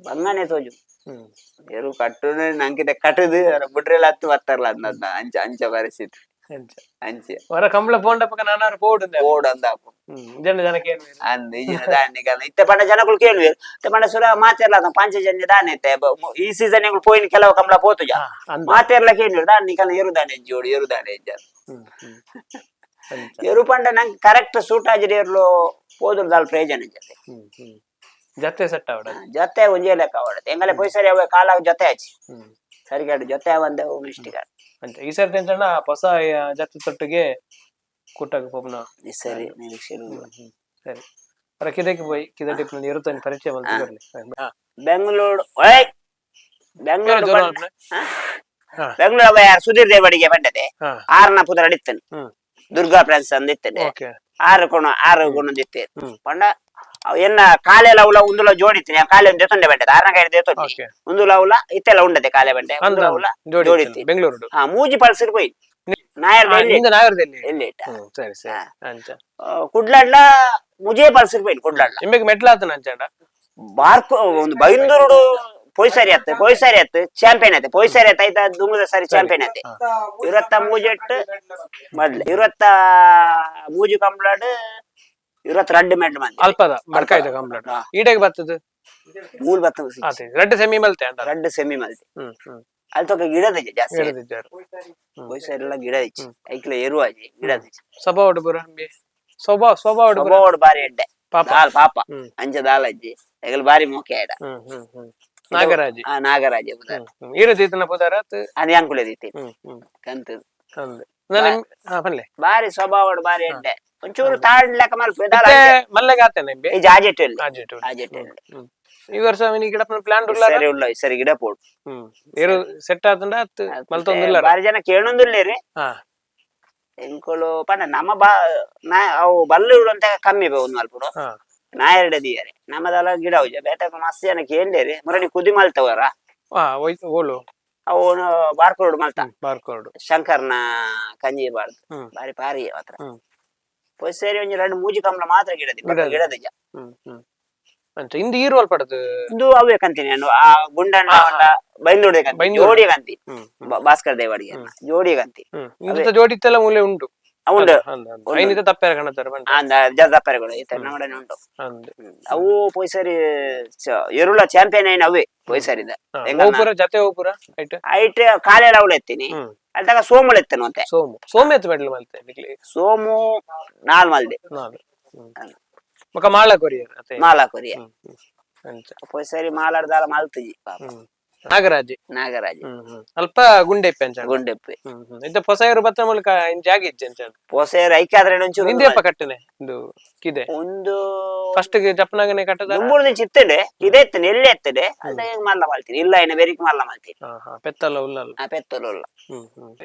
ಬಂಗನೆ ತೋಜು. ಏರು ಎರು ಕಟ್ಟುನೆ ಕಟ್ಟದು ಕಟ್ಟುದು ಬಿಟ್ರೆಲ್ಲ ಹತ್ತು ಬರ್ತಾರಲ್ಲ ಅಂದ ಅಂಚ ಅಂಚ ಪರಿಸ್ಥಿತಿ ಅಂಚ ಅಂಚೆ ವರ ಕಂಬಳ ಪೋಂಡ ಪಕ್ಕ ನಾನಾರು ಪೋಡುಂದೆ ಓಡ್ ಅಂದ ಹ್ಮ್ ಜನ ಜನಕ್ಕೆ ಏನು ಇಲ್ಲ. ಅಂದ್ ಈಜಿನ ದಾಂಡಿಗೆ ಅಂದ್ ಇತ್ತ ಪಂಡ ಜನಗಳು ಕೇಳುವೆ ಇತ್ತ ಪಂಡ ಸುರ ಮಾತೆರ್ಲ ಅದ ಪಂಚಜನ್ಯ ದಾನೆ ಇತ್ತೆ ಬ- ಮು- ಈ ಸೀಸನ್ ಪೋಯಿನ ಕೆಲವು ಕಂಬಳ ಪೋತುಜ ಹಾ, ಅಂದ ಮಾತೆರ್ಲ ಕೇಳುವೆ ದಾಂಡಿ ಕಲ ಎರು ದಾನೆ ಜೋಡು ಎರು ದಾನೆ ಇಜ್ಜ ಹ್ಮ್ ಹ್ಮ್ ಅಂಚ ಎರು ಪಂಡ ನಂಗೆ ಕರೆಕ್ಟ್ ಸೂಟ್ ಆಜಿರಿ ಇರ್ಲು ಹೋದ್ರು ದಾಲ್ ಪ್ರಯೋಜನ ಜೊತೆ ಹ್ಮ್ ಹ್ಮ್ ಜತೆ ಸೆಟ್ ಅವಡ ಜೊತೆ ಒಂಜೇ ಲೆಕ್ಕ ಅವಡತ್ತೆ ಎಂಗಲೆ ಪೊಯ್ಸರಿ ಅವ ಕಾಲ ಜೊತೆ ಹಚ್ಚಿ ಹ್ಮ್ ಸರಿಗಾಡು ಜೊತೆ ಬಂದೆ ಮಿಸ್ಟಿಗ ಅಂಚ ಈ ಸರ್ತಿ ತಿಂತಣ್ಣ ಹೊಸ ಜಾತ್ರೆ ಜತೆ ತೊಟ್ಟಿಗೆ ಕುಟ್ಟಕ್ಕೆ ಪಬ್ನ. ಸರಿ ನಿರೀಕ್ಷೆ ಸರಿ. ಅರ ಕಿದಕ್ಕೆ போய் ಕಿದಕ್ಕೆ ನಾನು ಇರುತ್ತಾನೆ ಪರಿಚಯ ಬಂತು ಬರ್ಲಿ. ಬೆಂಗಳೂರು ಓಯ್! ಬೆಂಗಳೂರು. ಬೆಂಗಳೂರು ಯಾರು? ಸುಧೀರ್ ದೇವಡಿಗೆ ಬಂದದೆ. ಆರನ ಪುತ್ರ ಅಡಿತ್ತೇನೆ. ದುರ್ಗಾ ಫ್ರೆಂಡ್ಸ್ ಅಂದಿತ್ತೇನೆ ಆರು ಕೊಣ ಆರು ಗುಣದಿತ್ತೆ. ಪಂಡ ಎನ್ನ ಕಾಲೆಲ್ಲ ಉಲ ಉಂದುಲ ಜೋಡಿತ್ತೀನಿ ಕಾಲೆಯನ್ನು ದೆತೊಂಡೆ ಬೆಂಡೆ ಧಾರಣಗಾಡಿ ದೆತೊಂಡೆ ಉಂದುಲ ಉಲ ಇತ್ತೆಲ್ಲ ಉಂಡದೆ ಕಾಲೆ ಬೆಂಡೆ ಉಂದುಲ ಉಲ ಜೋಡಿತ್ತಿ ಬೆಂಗಳೂರು ಹಾ ಮೂಜಿ ಪಲ್ಸಿರ್ ಪೋಯಿ ನಾಯರ್ದಲ್ಲಿ ಎಲ್ಲಿ ಇಟ್ಟ ಸರಿ ಸರಿ ಅಂತ ಕುಡ್ಲಾಡ್ಲ ಮುಜೇ ಪಲ್ಸಿರ್ ಪೋಯಿ ಕುಡ್ಲಾಡ್ಲ ನಿಮಗೆ ಮೆಟ್ಲಾತನ ಅಂಚಾಡ ಬಾರ್ಕು ಒಂದು ಬೈಂದೂರು ಪೊಯ್ಸಾರಿ ಅತ್ತ ಪೊಯ್ಸಾರಿ ಅತ್ತ ಚಾಂಪಿಯನ್ ಐತೆ ಪೊಯ್ಸಾರಿ ಅತ್ತ ಐತ ದುಂಗದ ಸಾರಿ ಚಾಂಪಿಯನ್ ಐತೆ ಇವತ್ತ ಮೂಜೆಟ್ ಮೊದ್ಲು ಇವತ್ತ ಮೂಜು ಕಂಪ್ಲಾಡ್ ಇವತ್ತ ರೆಡ್ ಮೆಡ್ ಮಂದಿ ಅಲ್ಪದ ಬಡ್ಕಾಯ್ದ ಕಂಪ್ಲೇಂಟ್ ಈಡೆಗೆ ಬರ್ತದ ಮೂಲ್ ಬತ್ತ ಆತೆ ರೆಡ್ ಸೆಮಿ ಮಲ್ತೆ ಅಂಟ ರೆಡ್ ಸೆಮಿ ಮಲ್ತಿ ಹ್ಮ್ ಹ್ಮ್ ಅಲ್ಲಿ ತಕ ಗಿಡದ ಜಾಸ್ತಿ ಹೇಳಿದ್ದಾರೆ ಪೋಯ್ ಸರಿ ಎಲ್ಲ ಗಿಡ ಇಚ್ಚಿ ಐಕ್ಲ ಎರುವ ಗಿಡದ ಸ್ವಭಾವ ಹುಡುಗರು ಹಂಗೆ ಸ್ವಭಾವ ಸ್ವಭಾವ ಹುಡುಗರು ಒಬ್ಬ ಬಾರಿ ಎಡ್ಡೆ ಪಾಪ ದಾಲ್ ಪಾಪ ಹ್ಮ್ ಅಂಚ ದಾಲ್ ಅಜ್ಜಿ ಎಗಲ್ ಬಾರಿ ಮೋಕೆ ಆಯ್ಡ ಹ್ಮ್ ಹ್ಮ್ ಹ್ಮ್ ನಾಗರಾಜಿ ಆ ನಾಗರಾಜ ಬುಧ ಹ್ಮ್ ಹ್ಮ್ ಈರತೀತನ ಪುದಾರತ್ ಅದು ಅಂಕುಲೆ ದೀತಿ ಹ್ಮ್ ಹ್ಮ್ ಕಂತು ಅಂದೆ ನಾನು ಹಾ ಬನ್ಲೆ ಬಾರಿ ಸ್ವಭಾವ ಬಾರಿ ಎಡ್ಡೆ ಒಂಚೂರು ತಾಳ್ ಲೆಕ್ಕ ಮಲ್ಪ ಮಲ್ಲೆಗೆ ಆತೇನೆ ಈ ಜಾಜೆಟ್ ಇಲ್ಲಿ ಇಲ್ಲಿ ಹ್ಮ್ ಈ ವರ್ಷ ಅವನಿಗೆ ಗಿಡಪ್ಪನ ಪ್ಲಾನ್ ಈ ಸರಿ ಈ ಸರಿ ಗಿಡ ಪೋಡು. ಹ್ಮ್. ಏರು ಸೆಟ್ ಆತಂಡ ಮಲ್ತೊಂದಿಲ್ಲ ಬಾರಿ ಜನ ಕೇಳೊಂದಿಲ್ಲೇರಿ ಹಾ. ಎಂಕುಲು ಪಂಡ ನಮ್ಮ ಬಾ ನಾ ಅವು ಬಲ್ಲು ಅಂತ ಕಮ್ಮಿ ಬೇ ಒಂದು ಮಲ್ಪುಡು. ನಾ ಎರಡು ದಿಯಾರೆ ನಮ್ಮದೆಲ್ಲ ಗಿಡ ಹೋಜ ಬೇಟಕ್ಕೆ ಮಸ್ತ್ ಜನ ಕೇಳೇರಿ ಮುರಡಿ ಕುದಿ ಮಲ್ತವರ. ಹಾ ಹೋಯ್ತು ಓಲು ಅವು ಬಾರ್ಕೋಡ್ ಮಲ್ತ. ಬಾರ್ಕೋಡ್. ಶಂಕರ್ನ ಕಂಜಿ ಬಾರ್ದು. ಬಾರಿ ಪಾರಿ ಮಾತ್ರ ಮೂಜಿ ಕಂಬಳ ಮಾತ್ರ ಗಿಡದಿ ಗಿಡದಿ. ಗಿಡದ ಹ್ಮ್ ಹ್ಮ್ ಅಂತ ಇಂದು ಪಡದು ಇದು ಅವೇ ಕಂತೀನಿ ನಾನು ಆ ಗುಂಡಣ್ಣ ಬೈಂದೂಡೆ ಕಂತಿ ಬೈಂದೂರು. ಜೋಡಿ ಕಂತಿ ಭಾಸ್ಕರ್ ದೇವಾಡಿಗೆ ಜೋಡಿ ಕಂತಿ ಇಂತ ಜೋಡಿತ್ತೆಲ್ಲ ಮೂಲೆ ಉಂಟು ಅಂದ. ಐನಿದ ತಪ್ಪೇರ ಕಾಣತ್ತಾರ ಜರ್ದಪ್ಪರೆಗಳು ನಮ್ಮಡನೆ ಉಂಟು. ಅವು ಪೊಯ್ಸರಿ ಎರುಳ ಚಾಂಪಿಯನ್ ಏನ್ ಅವೇ ಪೊಯ್ಸರಿದ. ಜೊತೆ ಹೆಂಗಣ್ಣ? ಓಪುರ ಜತೆ ಓಪುರ ಐಟ್ ಐಟ್ ಕಾಲೆಲ್ಲ ಅವಳು ಎತ್ತೀನಿ. ಅದಾಗ ಸೋಮಳು ಎತ್ತನು ಅಂತೆ. ಸೋಮು. ಮೆಡ್ಲ್ ಮಲ್ತೆ ಸೋಮು ನಾಲ್ ಮಲ್ದೆ. ಮಾಳ ಕೊರಿಯರ್ ಮಾಲ ಕೊರಿಯ ಅಂಚ ಪೊಯ್ಸರಿ ಮಾಲಾಡ್ದಾಲ ಮಲ್ತಜಿ ಪಾಪ. ನಾಗರಾಜ್. ನಾಗರಾಜ್. ಅಲ್ಪ ಗುಂಡೆಪ್ಪೆ ಅಂಚ ಗುಂಡೆಪ್ಪೆ. ಇದ್ದ ಪೊಸೆಯರು ಇಂತ ಪೊಸೈರು ಬತ್ತ ಮೂಲಕ ಜಾಗ ಆಗಿಜ್ಜೆ ಅಂತ ಪೋಸೆಯರ್ ಐಕಾದ್ರೆ ಒಂಚೂರು ಹಿಂದಿಯಪ್ಪ ಕಟ್ಟನೆ ಒಂದು ಕಿದೆ. ಒಂದು ಫಸ್ಟ್ ಜಪ್ಪನಾಗನೆ ಕಟ್ಟದ ಮೂರು ಚಿತ್ತಡೆ ಇದೆ ಎತ್ತನೆ ಎಲ್ಲಿ ಎತ್ತದೆ ಅದ ಮಲ್ಲ ಮಾಡ್ತೀನಿ ಇಲ್ಲ ಏನ ಬೇರೆ ಮಲ್ಲ ಮಾಡ್ತೀನಿ ಪೆತ್ತಲ ಉಲ್ಲ ಪೆತ್ತಲ ಉಲ್ಲ.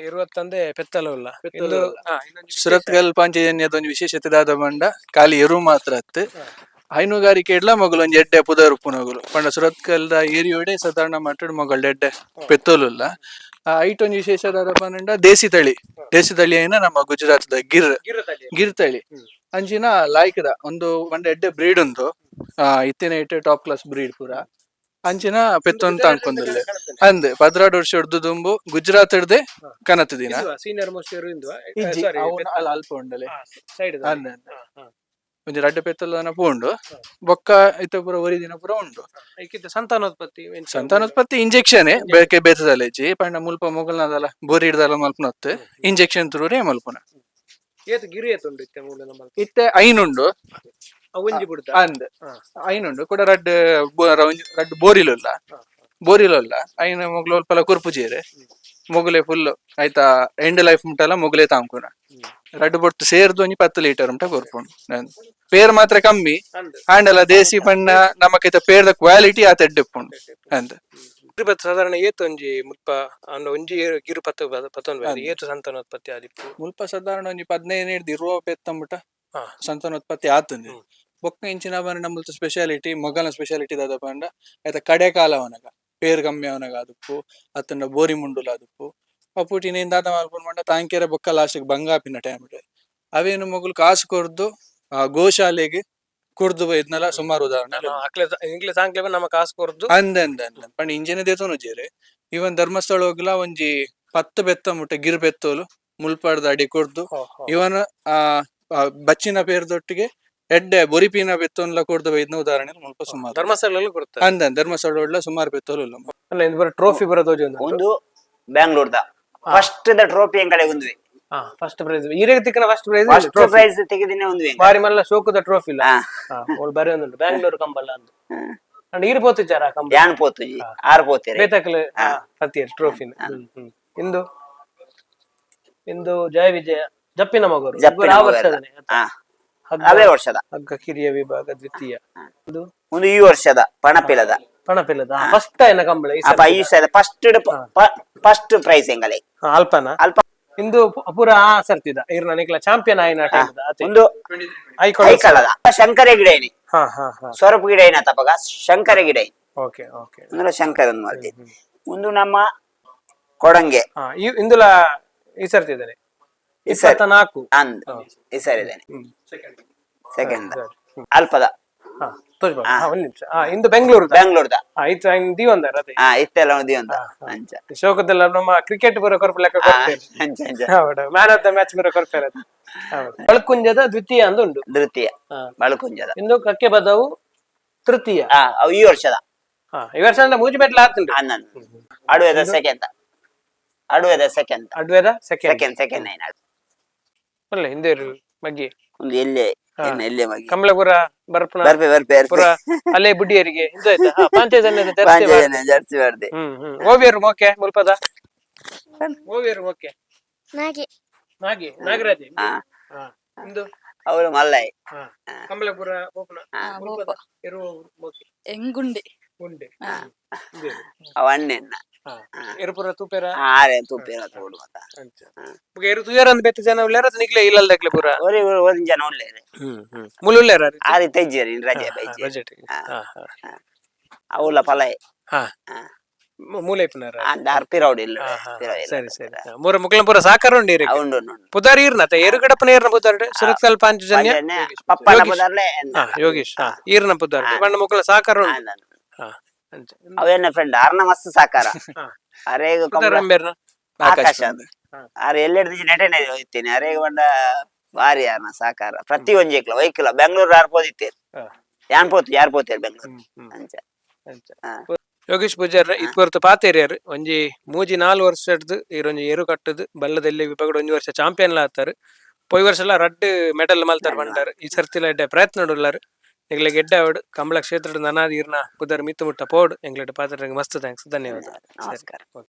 ಇರುವತ್ತಂದೆ ಪೆತ್ತಲ ಉಲ್ಲ? ಇಂದು ವಿಶೇಷ. ಸುರತ್ಕಲ್ ಪಾಂಚಜನ್ಯದ ಒಂದು ವಿಶೇಷತೆ ಬಂಡ ಖಾಲಿ ಎರು ಮಾತ್ರ ಅತ್ತು. ಹೈನುಗಾರಿಕೆ ಇಡ್ಲ ಮೊಗಲು ಒಂಜಿ ಎಡ್ಡೆ ಪುದರ್ ಉಪ್ಪುನಗುಲು ಪಂಡ ಸುರತ್ಕಲ್ದ ಏರಿಯೋಡೆ ಸಾಧಾರಣ ಮಟ್ಟಡ್ ಮೊಗಲ್ ಎಡ್ಡೆ ಪೆತ್ತೋಲುಲ್ಲ. ಐಟ್ ಒಂಜಿ ವಿಶೇಷ ಪಂಡ ದೇಸಿ ತಳಿ. ದೇಸಿ ತಳಿ ಏನ ನಮ್ಮ ಗುಜರಾತ್ದ ಗಿರ್ ಗಿರ್ ತಳಿ. ಅಂಚಿನ ಲಾಯ್ಕದ ಒಂದು ಒಂದ್ ಎಡ್ಡೆ ಬ್ರೀಡ್ ಉಂದು ಆ, ಇತ್ತಿನ ಇಟ್ಟೆ ಟಾಪ್ ಕ್ಲಾಸ್ ಬ್ರೀಡ್ ಪೂರ. ಅಂಚಿನ ಪೆತ್ತೊಂದು ಅನ್ಕೊಂಡಿಲ್ಲ ಅಂದೆ ಪದ್ರಾಡ್ ವರ್ಷ ಹಿಡ್ದು ದುಂಬು ಗುಜರಾತ್ ಹಿಡ್ದೆ ಕನತ್ ದಿನ. ಸೀನಿಯರ್ ಮೋಸ್ಟ್ ಅಲ್ಪ ಉಂಡಲೆ. ಅಂದೆ. ಒಂಜಿ ರಡ್ಡೆ ಪೆತ್ತಲನ ಉಂಡು ಬೊಕ್ಕ ಇತ್ತ ಪೂರ ಒರಿ ದಿನ ಪೂರ ಉಂಡು ಐಕಿತ ಸಂತಾನೋತ್ಪತ್ತಿ? ಸಂತಾನೋತ್ಪತ್ತಿ ಇಂಜೆಕ್ಷನ್. ಬೆಳಕೆ ಹೆಚ್ಚಿ ಪಂಡ ಮುಲ್ಪ ಮೊಗಲ್ನದಲ್ಲ ಬೋರಿ ಹಿಡ್ದಲ್ಲ ಮಲ್ಪನತ್ತು. ಇಂಜೆಕ್ಷನ್ ತುರೂರೇ ಮಲ್ಪನ. ಏತ್ ಗಿರಿ ಏತ್ ಉಂಡು ಇತ್ತೆ ಮೂಲ ಇತ್ತೆ ಐನುಂಡು. ಅವಂಜಿ ಬಿಡ್ತ ಅಂದ್. ಐನುಂಡು. ಕೂಡ ರಡ್ಡ್ ಬೊ- ರೌಂಜ್- ರಡ್ಡ್ ಬೋರಿಲುಲ್ಲ. ಬೋರಿಲುಲ್ಲ. ಐನ ಮೊಗ್ಲು ಅಲ್ಪಲ ಕುರ್ಪು ಜೀರೆ. ಮೊಗಲೆ ಫುಲ್ ಆಯ್ತಾ ಎಂಡ್ ಲೈಫ್ ಉಂಟಲ್ಲ ಮೊಗಲೆ ತಾಂಕುನ ರಡ್ ಬೊಟ್ಟು ಸೇರ್ದು ಒಂಜಿ ಪತ್ತು ಲೀಟರ್ ಉಂಟ ಕೊರ್ಪುಂಡು. ಪೇರ್ ಮಾತ್ರ ಕಮ್ಮಿ. ಆಂಡಲ ದೇಸಿ ಬಣ್ಣ ನಮಕೈತ ಪೇರ್ದ ಕ್ವಾಲಿಟಿ ಆತ ಎಡ್ಡೆಪ್ಪುಂಡು ಅಂತ ಗಿರಿಪತ್ ಸಾಧಾರಣ ಏತು ಒಂಜಿ ಮುಲ್ಪ ಅಂಡ ಒಂಜಿ ಗಿರು ಪತ್ತು ಪತ್ತೊಂದು ಏತು ಸಂತಾನೋತ್ಪತ್ತಿ ಆದಿಪ್ಪು? ಮುಲ್ಪ ಸಾಧಾರಣ ಒಂಜಿ ಪದ್ನೈದು ಹಿಡ್ದು ಇರುವ ಪೆತ್ತಂಬುಟ. ಸಂತಾನೋತ್ಪತ್ತಿ ಆತಂది ಬೊಕ್ಕ ಇಂಚಿನ ಬಂಡ ಮುಲ್ತ ಸ್ಪೆಷಾಲಿಟಿ ಮೊಗಲ ಸ್ಪೆಷಾಲಿಟಿ ದಾದ ಪಂಡ ಐತ ಕಡೆ ಕಾಲ ಅವನಗ ಪೇರ್ ಗಮ್ಮೆ ಅವನಗ ಆದುಪ್ಪು ಅತ್ತಂಡ ಬೋರಿ ಮುಂಡುಲ ಆದುಪ್ಪು ಅಪ್ಪುಟಿ ದಾದ ಮಲ್ಪುನ್ ಮಂಡ ತಾಂಕೆರೆ ಬೊಕ್ಕ ಲಾಸ್ಟಿಗೆ ಬಂಗಾಪಿನ ಟೈಮ್ ಅವೇನು ಮಗುಲು ಕಾಸು ಕೊರ್ದು ಆ ಗೋಶಾಲೆಗೆ ಕುರ್ದು ಬೈದ್ನಲ್ಲ ಸುಮಾರು ಉದಾಹರಣೆ ನಮ್ಮ ಕಾಸು ಕೊರ್ದು. ಅಂದೆ ಅಂದೆ ಅಂದೆ ಪಂಡ ಇಂಜಿನ ದೇತೋನು ಜೇರೆ. ಇವನ್ ಧರ್ಮಸ್ಥಳ ಹೋಗ್ಲ ಒಂಜಿ ಪತ್ತು ಬೆತ್ತ ಮುಟ್ಟ ಗಿರ್ ಬೆತ್ತೋಲು ಮುಲ್ಪಾಡ್ದ ಅಡಿ ಕೊರ್ದು. ಇವನ್ ಆ ಬಚ್ಚಿನ ಪೇರ್ದೊಟ್ಟಿಗೆ ಎಡ್ಡೆ ಬೊರಿಪಿನ ಬೆತ್ತೋನ್ಲ ಕೊಡ್ದು ಇದ್ನ ಉದಾಹರಣೆ ಮುಲ್ಪ ಸುಮಾರು. ಧರ್ಮಸ್ಥಳಲ್ಲೂ ಕೊಡ್ತಾರೆ. ಅಂದ ಧರ್ಮಸ್ಥಳ ಒಳ್ಳ ಸುಮಾರು ಬೆತ್ತೋಲು ಇಲ್ಲ ಅಲ್ಲ ಇದು ಬರೋ ಟ್ರೋಫಿ ಬರೋದು ಒಂದು ಒಂದು ಬ್ಯಾಂಗ್ಳೂರ್ದ. ಫಸ್ಟ್ ದ ಟ್ರೋಫಿ ಎಂಕಡೆ ಒಂದ್ವಿ ಫಸ್ಟ್ ಪ್ರೈಸ್ ಈರಿಗೆ ತಿಕ್ಕನ ಫಸ್ಟ್ ಪ್ರೈಸ್ ಫಸ್ಟ್ ಪ್ರೈಸ್ ತೆಗೆದಿನೇ ಒಂದ್ವಿ ಬಾರಿ ಮಲ್ಲ ಶೋಕದ ಟ್ರೋಫಿ ಇಲ್ಲ? ಅವ್ಳು ಬರೀ ಒಂದು ಬ್ಯಾಂಗ್ಳೂರ್ ಕಂಬಲ್ಲ ಅಂದು. ಅಂಡ್ ಈರ್ ಪೋತಿಚಾರ ಕಂಬ. ಯಾನ್ ಪೋತುಜಿ ಆರು ಪೋತಿರಿ. ಬೇತಕಲೆ ಹತ್ತಿಯರ್ ಟ್ರೋಫಿನ ಇಂದು? ಇಂದು ಜಯ ವಿಜಯ. ಜಪ್ಪಿನ ಮಗರು ಜಪ್ಪಿನ ಆ ಅವೇ ವರ್ಷದ. ಹಗ್ಗ ಕಿರಿಯ ವಿಭಾಗ ದ್ವಿತೀಯ. ಇದು ಒಂದು ಈ ವರ್ಷದ ಪಣಪಿಲದ. ಪಣಪಿಲದ. ಫಸ್ಟ್ ಏನ ಕಂಬಳ ಈ ಅಪ್ಪ ಈ ಸಲ ಫಸ್ಟ್ ಫಸ್ಟ್ ಪ್ರೈಸ್ ಎಂಗಲೆ ಅಲ್ಪನ? ಅಲ್ಪ ಇಂದು ಪುರ ಸರ್ತಿದ. ಇರ್ ನನಗೆ ಚಾಂಪಿಯನ್ ಆಯ್ನ ಒಂದು ಐಕೊಳ ಐಕಳದ ಶಂಕರ ಗಿಡ ಏನಿ ಹಾ ಹಾ ಹಾ. ಸ್ವರೂಪ ಗಿಡ ಏನ ತಪಗ ಶಂಕರ ಗಿಡ ಏನಿ ಓಕೆ ಓಕೆ. ಅಂದ್ರೆ ಶಂಕರ ಮಾಡ್ತಿದ್ವಿ ಒಂದು ನಮ್ಮ ಕೊಡಂಗೆ. ಇಂದುಲ ಈ ಸರ್ತಿ ಇದ್ದಾನೆ ಈ ಇಪ್ಪತ್ತ ನಾಲ್ಕು ಅಂದ್. ಈ ಸರಿ ಇದ್ದೇನೆ ಸೆಕೆಂಡ್ ಸರಿ. ಅಲ್ಪದ ಹಾ ತೋರಿಸ್ಬಾ ಹಾ. ಒಂದು ನಿಮಿಷ. ಹಾ ಇಂದು ಬೆಂಗಳೂರು ಬೆಂಗಳೂರ್ದ. ಹಾ ಇತ್ತು ದೀವಂದ ರತೆ ಹಾ ಇತ್ತೆಲ್ಲ ಒಂದು ಅಂತ ಅಂಚ ಶೋಕದಲ್ಲ ನಮ್ಮ ಕ್ರಿಕೆಟ್ ಬರೋ ಕೊರಪು ಲೆಕ್ಕ ಅಂಚ ಅಂಚ ಹೌದು. ಮ್ಯಾನ್ ಆಫ್ ದ ಮ್ಯಾಚ್ ಬರೋ ಕೊರಪು ಇರತ್ತೆ ಬಳ್ಕುಂಜದ ದ್ವಿತೀಯ ಅಂದು ಉಂಟು ದ್ವಿತೀಯ ಬಳಕುಂಜದ. ಇಂದು ಕಕ್ಕೆ ಬದವು ತೃತೀಯ. ಹಾ ಅವು ಈ ವರ್ಷದ. ಹಾ ಈ ವರ್ಷ ಅಂದ್ರೆ ಮೂಜಿ ಬೆಟ್ಲ ಆತುಂಡು ಹನ್ನೊಂದು. ಅಡುವೆದ ಸೆಕೆಂಡ್ ಅಡುವೆದ ಸೆಕೆಂಡ್ ಅಡ್ವೇದ ಸೆಕೆಂಡ್ ಸೆಕೆಂಡ್ ಸೆಕೆಂಡ್ ಅಲ್ಲ ಹಿಂದೆ ಬಗ್ಗೆ ಒಂದು ಎಲ್ಲೆ ಇನ್ನು ಎಲ್ಲೇ ಮಗಿ. ಕಮಲಪುರ ಬರ್ಪಣ ಬರ್ಪೆ ಬರ್ಪೆ ಪುರ ಅಲ್ಲೇ ಬುಡ್ಡಿಯರಿಗೆ ಇದು ಆಯ್ತಾ? ಹಾ ಪಂಚಾಯತ್ ಹ್ಮ್ ಹ್ಮ್. ಓವಿಯರು ಮೋಕೆ ಮುಲ್ಪದ? ಓವಿಯರು ಮೋಕೆ ನಾಗೆ. ನಾಗಿ ನಾಗರಾಜ್. ಹಾ. ಹಾ. ಇಂದು ಅವಳು ಮಲ್ಲೈ ಹಾ. ಕಮಲಪುರ ಮುಲ್ಪದ? ಇರುವ ಮೋಕೆ ಎಂಗುಂಡೆ ಉಂಡೆ ಇದೆ. ಅವ ಅಣ್ಣೆನ್ನ. ಹಾ ಇರುಪುರ ತೂಪೇರ ಆರೆ ತೂಪೇರ ತೋಡು ಮತ್ತ ಅಂಚ. ಮುಗ ಇರು ತುಯರ ಅಂದ್ ಬೆತ್ತ ಜನ ಉಳ್ಳಾರ ನಿಕ್ಲೆ ಇಲ್ಲಲ್ದಕ್ಲೆ ಪೂರ? ಒರಿ ಒಂದು ಜನ ಒಳ್ಳೆಯರು ಹ್ಮ್ ಹ್ಮ್. ಮುಲು ಉಳ್ಳಾರ ಆರಿ ತೆಜ್ಜಿರಿ ರಜೆ ಬೈಜಿ. ಬಜೆಟ್ ಹಾ ಹಾ ಅವಳ ಪಲೈ. ಹಾ. ಹಾ. ಮು- ಮೂಲೆ ಇಪ್ಪನಾರ ದಾರ್ ಪಿರೌಡ್ ಇಲ್ಲ ಸರಿ ಸರಿ. ಮೂರ ಮುಕ್ಲ ಪೂರ ಸಾಕಾರ ಉಂಡಿ ಇರಕ್ಕೆ ಪುದಾರಿ ಇರ್ನತ ಏರುಗಡಪನ ಈರ್ನ ಪುದಾರ್ಡೆ ಸುರತ್ಕಲ್ ಪಾಂಚಜನ್ಯ. ಪಪ್ಪನ ಯೋಗೀಶ್. ಯೋಗೀಶ್. ಹಾ ಈರ್ನ ಪುದಾರ್ಡೆ ಬಣ್ಣ ಮುಕ್ಲ ಸಾಕಾರ ಉಂಡು. ಅವೇನ ಫ್ರೆಂಡ್ ಆರ್ನ ಮಸ್ತ್ ಸಾಕಾರ. ಪುದಾರ್ ಅಂಬೇರ್ನ ಆಕಾಶ ಅರೆ ಎಲ್ಲೆಡ್ದು ನೆಟನೆ ಹೋಗ್ತೀನಿ ಅರೇಗ ಬಂಡ ಭಾರಿ ಆರ್ನ ಸಾಕಾರ. ಪ್ರತಿ ಒಂಜೇಕ್ಲ ವೈಕಲ. ಬೆಂಗಳೂರು ಯಾರು ಪೋದಿತ್ತೇರು ಯಾನ್ ಪೋತು ಯಾರ್ ಪೋತೇರು ಬೆಂಗಳೂರು. ಅಂಚ. ಯೋಗೇಶ್ ಪೂಜಾರ್ ಇತ್ವರ್ತು ಪಾತೇರಿಯರ್. ಒಂಜಿ ಮೂಜಿ ನಾಲ್ ವರ್ಷದ್ದು ಇರೊಂಜಿ ಏರು ಕಟ್ಟದು ಬಲ್ಲದಲ್ಲಿ ವಿಭಾಗಡ್ ಒಂಜಿ ವರ್ಷ ಚಾಂಪಿಯನ್ ಆತಾರ ಪೊಯ್ ವರ್ಷ ಎಲ್ಲ ರಡ್ ಮೆಡಲ್ ಮಲ್ತಾರ ಬಂಡಾರ್. ಈ ಸರ್ತಿಲ ಎಡ್ಡೆ ಪ್ರಯತ್ನ ಉಳ್ಳಾರ್ ನಿಗ್ಲೆ ಗೆಡ್ಡ ಅವಡ್ ಕಂಬಳ ಕ್ಷೇತ್ರ ನನಾದಿ ಇರ್ನ ಕುದರ್ ಮಿತ್ತು ಮುಟ್ಟ ಪೋಡ್ ಎಂಗ್ಲೆಟ್ ಪಾತ್ರ ಮಸ್ತ್ ಥ್ಯಾಂಕ್ಸ್ ಧನ್ಯವಾದ. ನಮಸ್ಕಾರ.